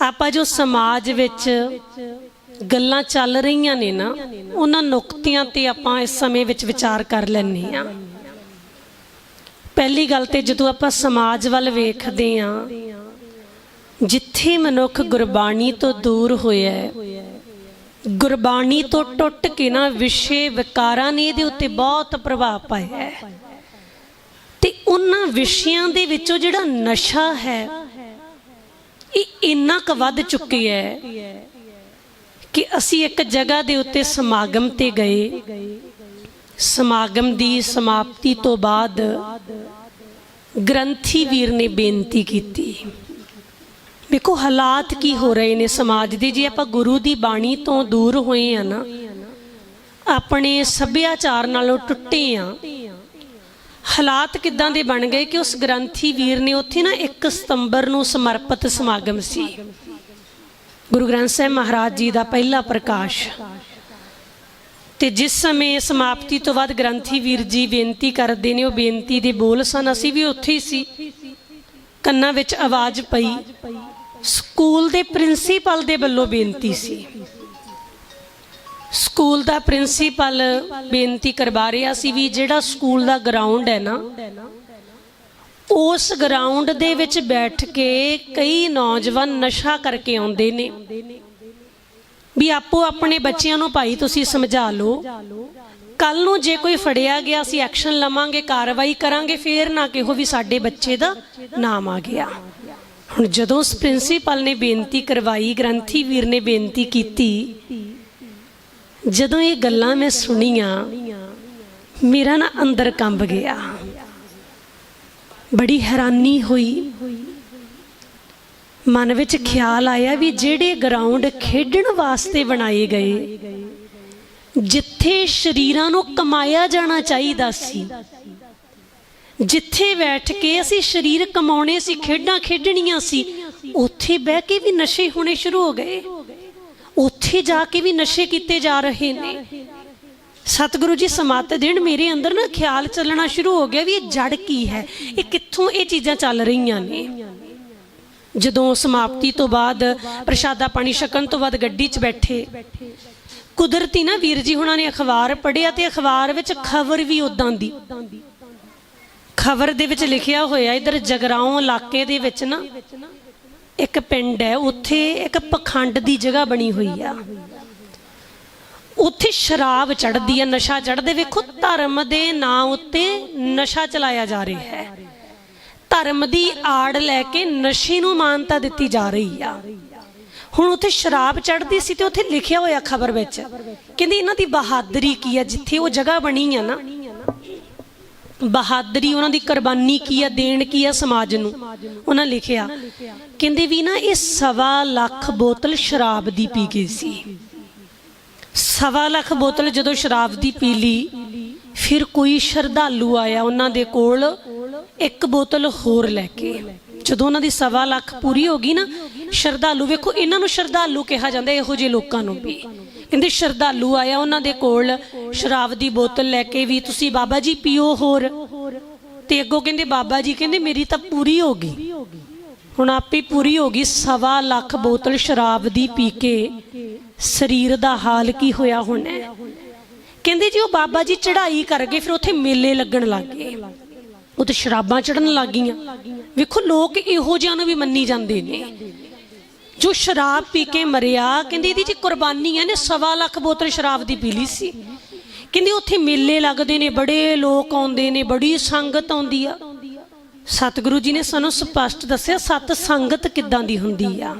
ਆਪਾਂ ਜੋ ਸਮਾਜ ਵਿੱਚ ਗੱਲਾਂ ਚੱਲ ਰਹੀਆਂ ਨੇ ਨਾ, ਉਹਨਾਂ ਨੁਕਤਿਆਂ ਤੇ ਆਪਾਂ ਇਸ ਸਮੇਂ ਵਿੱਚ ਵਿਚਾਰ ਕਰ ਲੈਂਦੇ ਆ ਪਹਿਲੀ ਗੱਲ ਤੇ ਜਦੋਂ ਆਪਾਂ ਸਮਾਜ ਵੱਲ ਵੇਖਦੇ ਆ ਜਿੱਥੇ ਮਨੁੱਖ ਗੁਰਬਾਣੀ ਤੋਂ ਦੂਰ ਹੋਇਆ ਗੁਰਬਾਣੀ ਤੋਂ ਟੁੱਟ ਕੇ ਨਾ ਵਿਸ਼ੇ ਵਿਕਾਰਾਂ ਨੇ ਇਹਦੇ ਉੱਤੇ ਬਹੁਤ ਪ੍ਰਭਾਵ ਪਾਇਆ ਹੈ। ਤੇ ਉਹਨਾਂ ਵਿਸ਼ਿਆਂ ਦੇ ਵਿੱਚੋਂ ਜਿਹੜਾ ਨਸ਼ਾ ਹੈ ਇਹ ਇੰਨਾ ਕੁ ਵੱਧ ਚੁੱਕੀ ਹੈ ਕਿ ਅਸੀਂ ਇੱਕ ਜਗ੍ਹਾ ਦੇ ਉੱਤੇ ਸਮਾਗਮ ਤੇ ਗਏ। ਸਮਾਗਮ ਦੀ ਸਮਾਪਤੀ ਤੋਂ ਬਾਅਦ ਗ੍ਰੰਥੀ ਵੀਰ ਨੇ ਬੇਨਤੀ ਕੀਤੀ। ਵੇਖੋ ਹਾਲਾਤ ਕੀ ਹੋ ਰਹੇ ਨੇ ਸਮਾਜ ਦੇ। ਜੇ ਆਪਾਂ ਗੁਰੂ ਦੀ ਬਾਣੀ ਤੋਂ ਦੂਰ ਹੋਏ ਆ ਨਾ, ਆਪਣੇ ਸੱਭਿਆਚਾਰ ਨਾਲੋਂ ਟੁੱਟੇ ਆ ਹਾਲਾਤ ਕਿਦਾਂ ਦੇ ਬਣ ਗਏ ਕਿ ਉਸ ਗ੍ਰੰਥੀ ਵੀਰ ਨੇ ਉੱਥੇ ਨਾ 1 ਸਤੰਬਰ ਨੂੰ ਸਮਰਪਿਤ ਸਮਾਗਮ ਸੀ? ਗੁਰੂ ਗ੍ਰੰਥ ਸਾਹਿਬ ਮਹਾਰਾਜ ਜੀ ਦਾ ਪਹਿਲਾ ਪ੍ਰਕਾਸ਼। ਤੇ ਜਿਸ ਸਮੇਂ ਸਮਾਪਤੀ ਤੋਂ ਬਾਅਦ ਗ੍ਰੰਥੀ ਵੀਰ ਜੀ ਬੇਨਤੀ ਕਰਦੇ ਨੇ, ਉਹ ਬੇਨਤੀ ਦੇ ਬੋਲ ਸਨ, ਅਸੀਂ ਵੀ ਉੱਥੇ ਹੀ ਸੀ। ਕੰਨਾਂ ਵਿੱਚ ਆਵਾਜ਼ ਪਈ। ਸਕੂਲ ਦੇ ਪ੍ਰਿੰਸੀਪਲ ਦੇ ਵੱਲੋਂ ਬੇਨਤੀ ਸੀ। ਸਕੂਲ ਦਾ ਪ੍ਰਿੰਸੀਪਲ ਬੇਨਤੀ ਕਰਵਾ ਰਿਹਾ ਸੀ ਵੀ ਜਿਹੜਾ ਸਕੂਲ ਦਾ ਗਰਾਊਂਡ ਹੈ ਨਾ, ਉਸ ਗਰਾਊਂਡ ਦੇ ਵਿੱਚ ਬੈਠ ਕੇ ਕਈ ਨੌਜਵਾਨ ਨਸ਼ਾ ਕਰਕੇ ਆਉਂਦੇ ਨੇ। ਵੀ ਆਪੋ ਆਪਣੇ ਬੱਚਿਆਂ ਨੂੰ ਭਾਈ ਤੁਸੀਂ ਸਮਝਾ ਲਓ। ਕੱਲ ਨੂੰ ਜੇ ਕੋਈ ਫੜਿਆ ਗਿਆ, ਅਸੀਂ ਐਕਸ਼ਨ ਲਵਾਂਗੇ, ਕਾਰਵਾਈ ਕਰਾਂਗੇ, ਫੇਰ ਨਾ ਕਿਹੋ ਵੀ ਸਾਡੇ ਬੱਚੇ ਦਾ ਨਾਮ ਆ ਗਿਆ। ਹੁਣ ਜਦੋਂ ਉਸ ਪ੍ਰਿੰਸੀਪਲ ਨੇ ਬੇਨਤੀ ਕਰਵਾਈ, ਗ੍ਰੰਥੀ ਵੀਰ ਨੇ ਬੇਨਤੀ ਕੀਤੀ ਜਦੋਂ ਇਹ ਗੱਲਾਂ ਮੈਂ ਸੁਣੀਆਂ, ਮੇਰਾ ਨਾ ਅੰਦਰ ਕੰਬ ਗਿਆ। ਬੜੀ ਹੈਰਾਨੀ ਹੋਈ। ਮਨ ਵਿੱਚ ਖਿਆਲ ਆਇਆ ਵੀ ਜਿਹੜੇ ਗਰਾਊਂਡ ਖੇਡਣ ਵਾਸਤੇ ਬਣਾਏ ਗਏ, ਜਿੱਥੇ ਸ਼ਰੀਰਾਂ ਨੂੰ ਕਮਾਇਆ ਜਾਣਾ ਚਾਹੀਦਾ ਸੀ, ਜਿੱਥੇ ਬੈਠ ਕੇ ਅਸੀਂ ਸਰੀਰ ਕਮਾਉਣੇ ਸੀ, ਖੇਡਾਂ ਖੇਡਣੀਆਂ ਸੀ, ਉੱਥੇ ਬਹਿ ਕੇ ਵੀ ਨਸ਼ੇ ਹੋਣੇ ਸ਼ੁਰੂ ਹੋ ਗਏ। ਉੱਥੇ ਜਾ ਕੇ ਵੀ ਨਸ਼ੇ ਕੀਤੇ ਜਾ ਰਹੇ ਨੇ। ਸਤਿਗੁਰੂ ਜੀ, ਸਮਾਤ ਦੇਣ ਮੇਰੇ ਅੰਦਰ ਨਾ ਖਿਆਲ ਚੱਲਣਾ ਸ਼ੁਰੂ ਹੋ ਗਿਆ ਵੀ ਇਹ ਜੜ ਕੀ ਹੈ? ਇਹ ਕਿੱਥੋਂ ਇਹ ਚੀਜ਼ਾਂ ਚੱਲ ਰਹੀਆਂ ਨੇ? ਜਦੋਂ ਸਮਾਪਤੀ ਤੋਂ ਬਾਅਦ ਪ੍ਰਸ਼ਾਦਾ ਪਾਣੀ ਛਕਣ ਤੋਂ ਬਾਅਦ ਗੱਡੀ 'ਚ ਬੈਠੇ। ਕੁਦਰਤੀ ਨਾ ਵੀਰ ਜੀ ਹੁਣਾਂ ਨੇ ਅਖਬਾਰ ਪੜ੍ਹਿਆ ਤੇ ਅਖਬਾਰ ਵਿੱਚ ਖਬਰ ਵੀ ਉਦਾਂ ਦੀ। ਖਬਰ ਦੇ ਵਿੱਚ ਲਿਖਿਆ ਹੋਇਆ ਇਧਰ ਜਗਰਾਉਂ ਇਲਾਕੇ ਦੇ ਵਿੱਚ ਨਾ ਇੱਕ ਪਿੰਡ ਹੈ, ਉੱਥੇ ਇੱਕ ਪਖੰਡ ਦੀ ਜਗ੍ਹਾ ਬਣੀ ਹੋਈ ਆ। ਉੱਥੇ ਸ਼ਰਾਬ ਚੜਦੀ ਹੈ ਨਸ਼ਾ ਚੜਦੇ ਵੇਖੋ, ਧਰਮ ਦੇ ਨਾਂ ਉੱਤੇ ਨਸ਼ਾ ਚਲਾਇਆ ਜਾ ਰਿਹਾ ਹੈ। ਧਰਮ ਦੀ ਆੜ ਲੈ ਕੇ ਨਸ਼ੇ ਨੂੰ ਮਾਨਤਾ ਦਿੱਤੀ ਜਾ ਰਹੀ ਆ। ਹੁਣ ਉੱਥੇ ਸ਼ਰਾਬ ਚੜਦੀ ਸੀ ਤੇ ਉੱਥੇ ਲਿਖਿਆ ਹੋਇਆ ਖਬਰ ਵਿੱਚ, ਕਹਿੰਦੀ ਇਹਨਾਂ ਦੀ ਬਹਾਦਰੀ ਕੀ ਆ, ਜਿੱਥੇ ਉਹ ਜਗ੍ਹਾ ਬਣੀ ਆ ਨਾ ਬਹਾਦਰੀ ਉਹਨਾਂ ਦੀ ਕੁਰਬਾਨੀ ਕੀ ਆ, ਦੇਣ ਕੀ ਆ ਸਮਾਜ ਨੂੰ? ਉਹਨਾਂ ਲਿਖਿਆ, ਕਹਿੰਦੇ ਵੀ ਨਾ ਇਹ ਸਵਾ ਲੱਖ ਬੋਤਲ ਸ਼ਰਾਬ ਦੀ ਪੀ ਗਈ ਸੀ। ਸਵਾ ਲੱਖ ਬੋਤਲ ਜਦੋਂ ਸ਼ਰਾਬ ਦੀ ਪੀ ਲਈ, ਫਿਰ ਕੋਈ ਸ਼ਰਧਾਲੂ ਆਇਆ ਉਹਨਾਂ ਦੇ ਕੋਲ, ਇੱਕ ਬੋਤਲ ਹੋਰ ਲੈ ਕੇ। ਜਦੋਂ ਉਹਨਾਂ ਦੀ ਸਵਾ ਲੱਖ ਪੂਰੀ ਹੋ ਗਈ ਨਾ, ਸ਼ਰਧਾਲੂ ਵੇਖੋ, ਇਹਨਾਂ ਨੂੰ ਸ਼ਰਧਾਲੂ ਕਿਹਾ ਜਾਂਦਾ, ਇਹੋ ਜਿਹੇ ਲੋਕਾਂ ਨੂੰ ਵੀ। ਕਹਿੰਦੇ ਸ਼ਰਧਾਲੂ ਆਇਆ ਉਹਨਾਂ ਦੇ ਕੋਲ, ਸ਼ਰਾਬ ਦੀ ਬੋਤਲ ਲੈ ਕੇ ਵੀ, ਤੁਸੀਂ ਬਾਬਾ ਜੀ ਪੀਓ ਹੋਰ। ਤੇ ਅੱਗੋਂ ਕਹਿੰਦੇ ਬਾਬਾ ਜੀ, ਕਹਿੰਦੇ ਮੇਰੀ ਤਾਂ ਪੂਰੀ ਹੋ ਗਈ। ਹੁਣ ਆਪੇ ਪੂਰੀ ਹੋ ਗਈ, ਸਵਾ ਲੱਖ ਬੋਤਲ ਸ਼ਰਾਬ ਦੀ ਪੀ ਕੇ ਸਰੀਰ ਦਾ ਹਾਲ ਕੀ ਹੋਇਆ ਹੁਣ ਕਹਿੰਦੇ ਜੀ ਉਹ ਬਾਬਾ ਜੀ ਚੜ੍ਹਾਈ ਕਰ ਗਏ ਫਿਰ ਉੱਥੇ ਮੇਲੇ ਲੱਗਣ ਲੱਗ ਗਏ। ਉੱਥੇ ਸ਼ਰਾਬਾਂ ਚੜਨ ਲੱਗ ਗਈਆਂ ਵੇਖੋ ਲੋਕ ਇਹੋ ਜਿਹਾ ਨੂੰ ਵੀ ਮੰਨੀ ਜਾਂਦੇ ਨੇ। ਜੋ ਸ਼ਰਾਬ ਪੀ ਕੇ ਮਰਿਆ, ਕਹਿੰਦੀ ਇਹਦੀ ਜੀ ਕੁਰਬਾਨੀ ਹੈ ਨੇ ਸਵਾ ਲੱਖ ਬੋਤਲ ਸ਼ਰਾਬ ਦੀ ਪੀ ਲਈ ਸੀ। ਕਹਿੰਦੀ ਉੱਥੇ ਮੇਲੇ ਲੱਗਦੇ ਨੇ, ਬੜੇ ਲੋਕ ਆਉਂਦੇ ਨੇ, ਬੜੀ ਸੰਗਤ ਆਉਂਦੀ ਆ। ਸਤਿਗੁਰੂ ਜੀ ਨੇ ਸਾਨੂੰ ਸਪਸ਼ਟ ਦੱਸਿਆ, ਸਤ ਸੰਗਤ ਕਿੱਦਾਂ ਦੀ ਹੁੰਦੀ ਆ?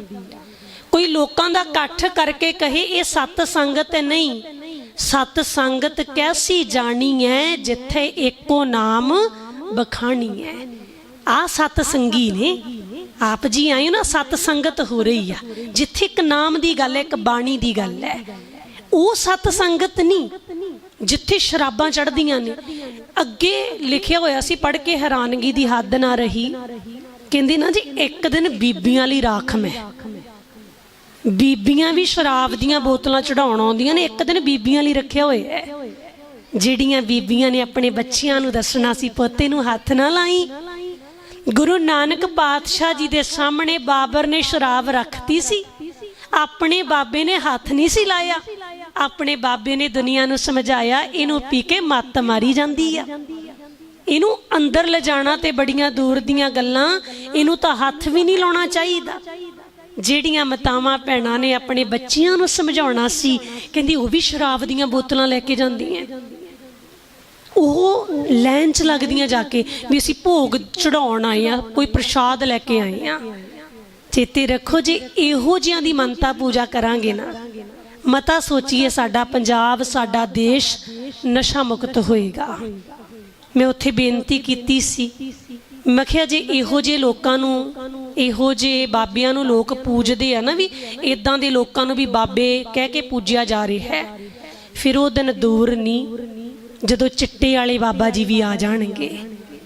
ਕੋਈ ਲੋਕਾਂ ਦਾ ਇਕੱਠ ਕਰਕੇ ਕਹੇ, ਇਹ ਸਤ ਸੰਗਤ ਨਹੀਂ। ਸਤ ਸੰਗਤ ਕੈਸੀ ਜਾਣੀ ਹੈ, ਜਿੱਥੇ ਏਕੋ ਨਾਮ ਬਖਾਣੀ ਹੈ? ਆ ਸਤ ਸੰਗੀ ਨੇ। ਆਪ ਜੀ ਆਏ ਹੋ ਨਾ, ਸਤ ਸੰਗਤ ਹੋ ਰਹੀ ਆ। ਜਿੱਥੇ ਇੱਕ ਨਾਮ ਦੀ ਗੱਲ ਹੈ, ਇੱਕ ਬਾਣੀ ਦੀ ਗੱਲ ਹੈ। ਉਹ ਸਤ ਸੰਗਤ ਨਹੀਂ, ਜਿੱਥੇ ਸ਼ਰਾਬਾਂ ਚੜਦੀਆਂ ਨੇ। ਅੱਗੇ ਲਿਖਿਆ ਹੋਇਆ ਸੀ, ਪੜ੍ਹ ਕੇ ਹੈਰਾਨਗੀ ਦੀ ਹੱਦ ਨਾ ਰਹੀ। ਕਹਿੰਦੀ ਨਾ ਜੀ, ਇੱਕ ਦਿਨ ਬੀਬੀਆਂ ਲਈ ਰਾਖ ਮੈਂ। ਬੀਬੀਆਂ ਵੀ ਸ਼ਰਾਬ ਦੀਆਂ ਬੋਤਲਾਂ ਚੜਾਉਣ ਆਉਂਦੀਆਂ ਨੇ, ਇੱਕ ਦਿਨ ਬੀਬੀਆਂ ਲਈ ਰੱਖਿਆ ਹੋਇਆ ਹੈ। ਜਿਹੜੀਆਂ ਬੀਬੀਆਂ ਨੇ ਆਪਣੇ ਬੱਚਿਆਂ ਨੂੰ ਦੱਸਣਾ ਸੀ, ਪੋਤੇ ਨੂੰ ਹੱਥ ਨਾ ਲਾਈ। ਗੁਰੂ ਨਾਨਕ ਪਾਤਸ਼ਾਹ ਜੀ ਦੇ ਸਾਹਮਣੇ ਬਾਬਰ ਨੇ ਸ਼ਰਾਬ ਰੱਖਤੀ ਸੀ। ਆਪਣੇ ਬਾਬੇ ਨੇ ਹੱਥ ਨਹੀਂ ਸੀ ਲਾਇਆ। ਆਪਣੇ ਬਾਬੇ ਨੇ ਦੁਨੀਆ ਨੂੰ ਸਮਝਾਇਆ, ਇਹਨੂੰ ਪੀ ਕੇ ਮੱਤ ਮਾਰੀ ਜਾਂਦੀ ਆ। ਇਹਨੂੰ ਅੰਦਰ ਲਿਜਾਣਾ ਤੇ ਬੜੀਆਂ ਦੂਰ ਦੀਆਂ ਗੱਲਾਂ, ਇਹਨੂੰ ਤਾਂ ਹੱਥ ਵੀ ਨਹੀਂ ਲਾਉਣਾ ਚਾਹੀਦਾ। ਜਿਹੜੀਆਂ ਮਤਾਵਾਂ ਭੈਣਾਂ ਨੇ ਆਪਣੇ ਬੱਚਿਆਂ ਨੂੰ ਸਮਝਾਉਣਾ ਸੀ, ਕਹਿੰਦੀ ਉਹ ਵੀ ਸ਼ਰਾਬ ਦੀਆਂ ਬੋਤਲਾਂ ਲੈ ਕੇ ਜਾਂਦੀਆਂ। ਉਹ ਲੈਣ ਚ ਲੱਗਦੀਆਂ ਜਾ ਕੇ ਵੀ ਅਸੀਂ ਭੋਗ ਚੜਾਉਣ ਆਏ ਆ, ਕੋਈ ਪ੍ਰਸ਼ਾਦ ਲੈ ਕੇ ਆਏ ਆ। ਚੇਤੇ ਰੱਖੋ ਜੇ ਇਹੋ ਜਿਹਾਂ ਦੀ ਮੰਨਤਾ ਪੂਜਾ ਕਰਾਂਗੇ ਨਾ, ਮਤਾ ਸੋਚੀਏ ਸਾਡਾ ਪੰਜਾਬ, ਸਾਡਾ ਦੇਸ਼ ਨਸ਼ਾ ਮੁਕਤ ਹੋਏਗਾ। ਮੈਂ ਉੱਥੇ ਬੇਨਤੀ ਕੀਤੀ ਸੀ। ਮੈਂ ਕਿਹਾ ਜੇ ਇਹੋ ਜਿਹੇ ਲੋਕਾਂ ਨੂੰ, ਇਹੋ ਜਿਹੇ ਬਾਬਿਆਂ ਨੂੰ ਲੋਕ ਪੂਜਦੇ ਆ ਨਾ ਵੀ ਇਦਾਂ ਦੇ ਲੋਕਾਂ ਨੂੰ ਵੀ ਬਾਬੇ ਕਹਿ ਕੇ ਪੂਜਿਆ ਜਾ ਰਿਹਾ ਹੈ, ਫਿਰ ਉਹ ਦਿਨ ਦੂਰ ਨਹੀਂ। ਜਦੋਂ ਚਿੱਟੇ ਵਾਲੇ ਬਾਬਾ ਜੀ ਵੀ ਆ ਜਾਣਗੇ।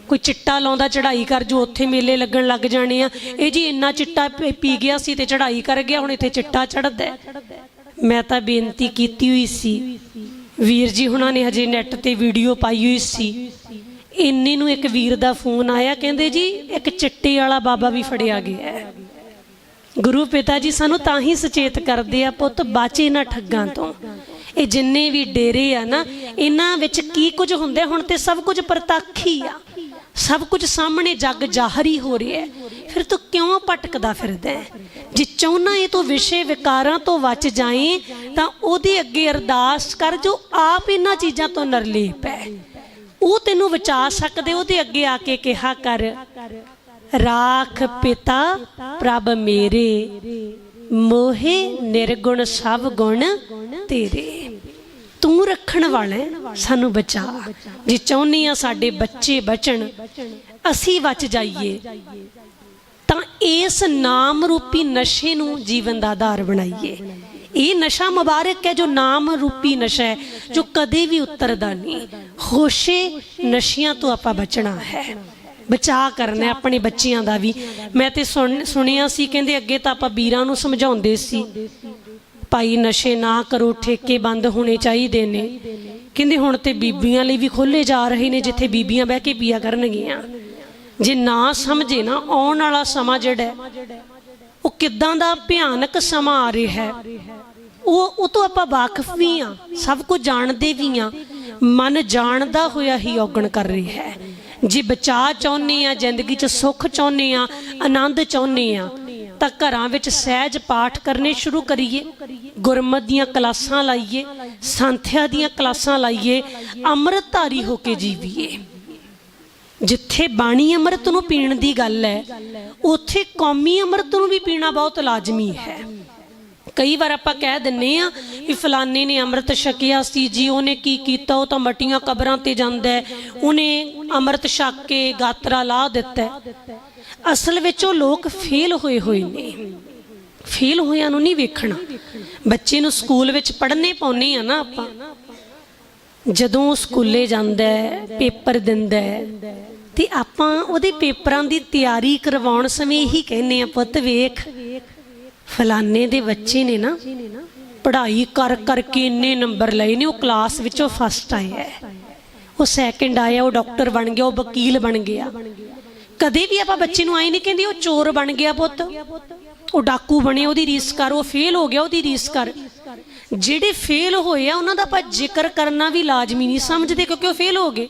ਕੋਈ ਚਿੱਟਾ ਲਾਉਂਦਾ ਚੜ੍ਹਾਈ ਕਰ ਜੋ, ਉੱਥੇ ਮੇਲੇ ਲੱਗਣ ਲੱਗ ਜਾਣੇ ਆ। ਇਹ ਜੀ ਇੰਨਾ ਚਿੱਟਾ ਪੀ- ਗਿਆ ਸੀ ਤੇ ਚੜ੍ਹਾਈ ਕਰ ਗਿਆ, ਹੁਣ ਇੱਥੇ ਚਿੱਟਾ ਚੜਦਾ ਮੈਂ ਤਾਂ ਬੇਨਤੀ ਕੀਤੀ ਹੋਈ ਸੀ। ਵੀਰ ਜੀ ਹੁਣਾਂ ਨੇ ਹਜੇ ਨੈਟ ਤੇ ਵੀਡੀਓ ਪਾਈ ਹੋਈ ਸੀ। ਇੰਨੇ ਨੂੰ ਇੱਕ ਵੀਰ ਦਾ ਫੋਨ ਆਇਆ, ਕਹਿੰਦੇ ਜੀ, ਇੱਕ ਚਿੱਟੇ ਵਾਲਾ ਬਾਬਾ ਵੀ ਫੜਿਆ ਗਿਆ ਗੁਰੂ ਪਿਤਾ ਜੀ ਸਾਨੂੰ ਤਾਂ ਹੀ ਸੁਚੇਤ ਕਰਦੇ ਆ ਪੁੱਤ, ਬਾਚੇ ਨਾ ਠੱਗਾਂ ਤੋਂ। ਇਹ ਜਿੰਨੇ ਵੀ ਡੇਰੇ ਆ ਨਾ, ਇਹਨਾਂ ਵਿੱਚ ਕੀ ਕੁਝ ਹੁੰਦਾ? ਹੁਣ ਤੇ ਸਭ ਕੁਝ ਪ੍ਰਤੱਖੀ ਆ। ਸਭ ਕੁਝ ਸਾਹਮਣੇ ਜੱਗ ਜ਼ਾਹਰੀ ਹੋ ਰਿਹਾ ਹੈ। ਫਿਰ ਤੂੰ ਕਿਉਂ ਭਟਕਦਾ ਫਿਰਦਾ ਹੈ? ਜੇ ਚਾਹੁੰਨਾ ਇਹ ਤੂੰ ਵਿਸ਼ੇ ਵਿਕਾਰਾਂ ਤੋਂ ਬਚ ਜਾਏ, ਤਾਂ ਉਹਦੇ ਅੱਗੇ ਅਰਦਾਸ ਕਰ ਜੋ ਆਪ ਇਹਨਾਂ ਚੀਜ਼ਾਂ ਤੋਂ ਨਿਰਲੇਪ ਹੈ। ਉਹ ਤੈਨੂੰ ਬਚਾ ਸਕਦੇ, ਉਹਦੇ ਅੱਗੇ ਆ ਕੇ ਕਿਹਾ ਕਰ, ਰਾਖ ਪਿਤਾ ਪ੍ਰਭ ਮੇਰੇ। ਮੋਹੇ ਨਿਰਗੁਣ ਸਭ ਗੁਣ ਤੇਰੇ। ਤੂੰ ਰੱਖਣ ਵਾਲਾ ਸਾਨੂੰ ਬਚਾ। ਜੇ ਚਾਹੁੰਨੀ ਆ ਸਾਡੇ ਬੱਚੇ ਬਚਣ, ਅਸੀਂ ਬਚ ਜਾਈਏ। ਤਾਂ ਇਸ ਨਾਮ ਰੂਪੀ ਨਸ਼ੇ ਨੂੰ ਜੀਵਨ ਦਾ ਆਧਾਰ ਬਣਾਈਏ। ਇਹ ਨਸ਼ਾ ਮੁਬਾਰਕ ਹੈ ਜੋ ਨਾਮ ਰੂਪੀ ਨਸ਼ਾ ਹੈ, ਜੋ ਕਦੇ ਵੀ ਉਤਰਦਾ ਨਹੀਂ। ਹੋਸ਼ੇ ਨਸ਼ਿਆਂ ਤੋਂ ਆਪਾਂ ਬਚਣਾ ਹੈ। ਬਚਾ ਕਰਨਾ ਆਪਣੇ ਬੱਚਿਆਂ ਦਾ ਵੀ। ਮੈਂ ਤੇ ਸੁਣ- ਸੁਣਿਆ ਸੀ ਕਹਿੰਦੇ ਅੱਗੇ ਤਾਂ ਆਪਾਂ ਵੀਰਾਂ ਨੂੰ ਸਮਝਾਉਂਦੇ ਸੀ। ਭਾਈ ਨਸ਼ੇ ਨਾ ਕਰੋ ਠੇਕੇ ਬੰਦ ਹੋਣੇ ਚਾਹੀਦੇ ਨੇ। ਕਹਿੰਦੇ ਹੁਣ ਤੇ ਬੀਬੀਆਂ ਲਈ ਵੀ ਖੋਲੇ ਜਾ ਰਹੇ ਨੇ ਜਿੱਥੇ ਬੀਬੀਆਂ ਬਹਿ ਕੇ ਪੀਆ ਕਰਨਗੀਆਂ। ਜੇ ਨਾ ਸਮਝੇ ਨਾ ਆਉਣ ਵਾਲਾ ਸਮਾਂ ਜਿਹੜਾ ਉਹ ਕਿੱਦਾਂ ਦਾ ਭਿਆਨਕ ਸਮਾਂ ਆ ਰਿਹਾ ਹੈ। ਉਹ ਉਹ ਤੋਂ ਆਪਾਂ ਵਾਕਿਫ ਵੀ ਆ ਸਭ ਕੁਝ ਜਾਣਦੇ ਵੀ ਆ ਮਨ ਜਾਣਦਾ ਹੋਇਆ ਹੀ ਔਗਣ ਕਰ ਰਿਹਾ ਹੈ। ਜੇ ਬਚਾ ਚਾਹੁੰਦੇ ਆ, ਜ਼ਿੰਦਗੀ 'ਚ ਸੁੱਖ ਚਾਹੁੰਦੇ ਆ, ਆਨੰਦ ਚਾਹੁੰਦੇ ਆ, ਤਾਂ ਘਰਾਂ ਵਿੱਚ ਸਹਿਜ ਪਾਠ ਕਰਨੇ ਸ਼ੁਰੂ ਕਰੀਏ। ਗੁਰਮਤ ਦੀਆਂ ਕਲਾਸਾਂ ਲਾਈਏ, ਸੰਥਿਆ ਦੀਆਂ ਕਲਾਸਾਂ ਲਾਈਏ, ਅੰਮ੍ਰਿਤਧਾਰੀ ਹੋ ਕੇ ਜੀਵੀਏ। ਜਿੱਥੇ ਬਾਣੀ ਅੰਮ੍ਰਿਤ ਨੂੰ ਪੀਣ ਦੀ ਗੱਲ ਹੈ, ਉੱਥੇ ਕੌਮੀ ਅੰਮ੍ਰਿਤ ਨੂੰ ਵੀ ਪੀਣਾ ਬਹੁਤ ਲਾਜ਼ਮੀ ਹੈ। ਕਈ ਵਾਰ ਆਪਾਂ ਕਹਿ ਦਿੰਨੇ ਆ ਵੀ ਫਲਾਨੇ ਨੇ ਅੰਮ੍ਰਿਤ ਛਕਿਆ ਸੀ, ਜੀ ਉਹਨੇ ਕੀ ਕੀਤਾ, ਉਹ ਤਾਂ ਮਟੀਆਂ ਕਬਰਾਂ ਤੇ ਜਾਂਦਾ ਉਹਨੇ ਅੰਮ੍ਰਿਤ ਛਕ ਕੇ ਗਾਤਰਾ ਲਾ ਦਿੱਤਾ ਅਸਲ ਵਿੱਚ ਉਹ ਲੋਕ ਫੇਲ ਹੋਏ ਹੋਏ ਨੇ। ਫੇਲ ਹੋਇਆਂ ਨੂੰ ਨਹੀਂ ਵੇਖਣਾ। ਬੱਚੇ ਨੂੰ ਸਕੂਲ ਵਿੱਚ ਪੜ੍ਹਨੇ ਪਾਉਨੇ ਆ ਨਾ ਆਪਾਂ। ਜਦੋਂ ਸਕੂਲੇ ਜਾਂਦਾ ਪੇਪਰ ਦਿੰਦਾ ਤੇ ਆਪਾਂ ਉਹਦੇ ਪੇਪਰਾਂ ਦੀ ਤਿਆਰੀ ਕਰਵਾਉਣ ਸਮੇਂ ਇਹੀ ਕਹਿੰਨੇ ਆ, ਪੁੱਤ ਵੇਖ ਫਲਾਨੇ ਦੇ ਬੱਚੇ ਨੇ ਨਾ ਪੜ੍ਹਾਈ ਕਰ ਕਰਕੇ ਇੰਨੇ ਨੰਬਰ ਲਏ ਨੇ, ਉਹ ਕਲਾਸ ਵਿੱਚੋਂ ਫਸਟ ਆਇਆ ਉਹ ਸੈਕਿੰਡ ਆਇਆ, ਉਹ ਡਾਕਟਰ ਬਣ ਗਿਆ, ਉਹ ਵਕੀਲ ਬਣ ਗਿਆ। ਕਦੇ ਵੀ ਆਪਾਂ ਬੱਚੇ ਨੂੰ ਆਈ ਨਹੀਂ ਕਹਿੰਦੀ, ਉਹ ਚੋਰ ਬਣ ਗਿਆ ਪੁੱਤ। ਉਹ ਡਾਕੂ ਬਣੇ, ਉਹਦੀ ਰੀਸ ਕਰ, ਉਹ ਫੇਲ ਹੋ ਗਿਆ, ਉਹਦੀ ਰੀਸ ਕਰ। ਜਿਹੜੇ ਫੇਲ ਹੋਏ ਆ, ਉਹਨਾਂ ਦਾ ਆਪਾਂ ਜ਼ਿਕਰ ਕਰਨਾ ਵੀ ਲਾਜ਼ਮੀ ਨਹੀਂ, ਸਮਝਦੇ ਕਿਉਂਕਿ ਉਹ ਫੇਲ ਹੋ ਗਏ।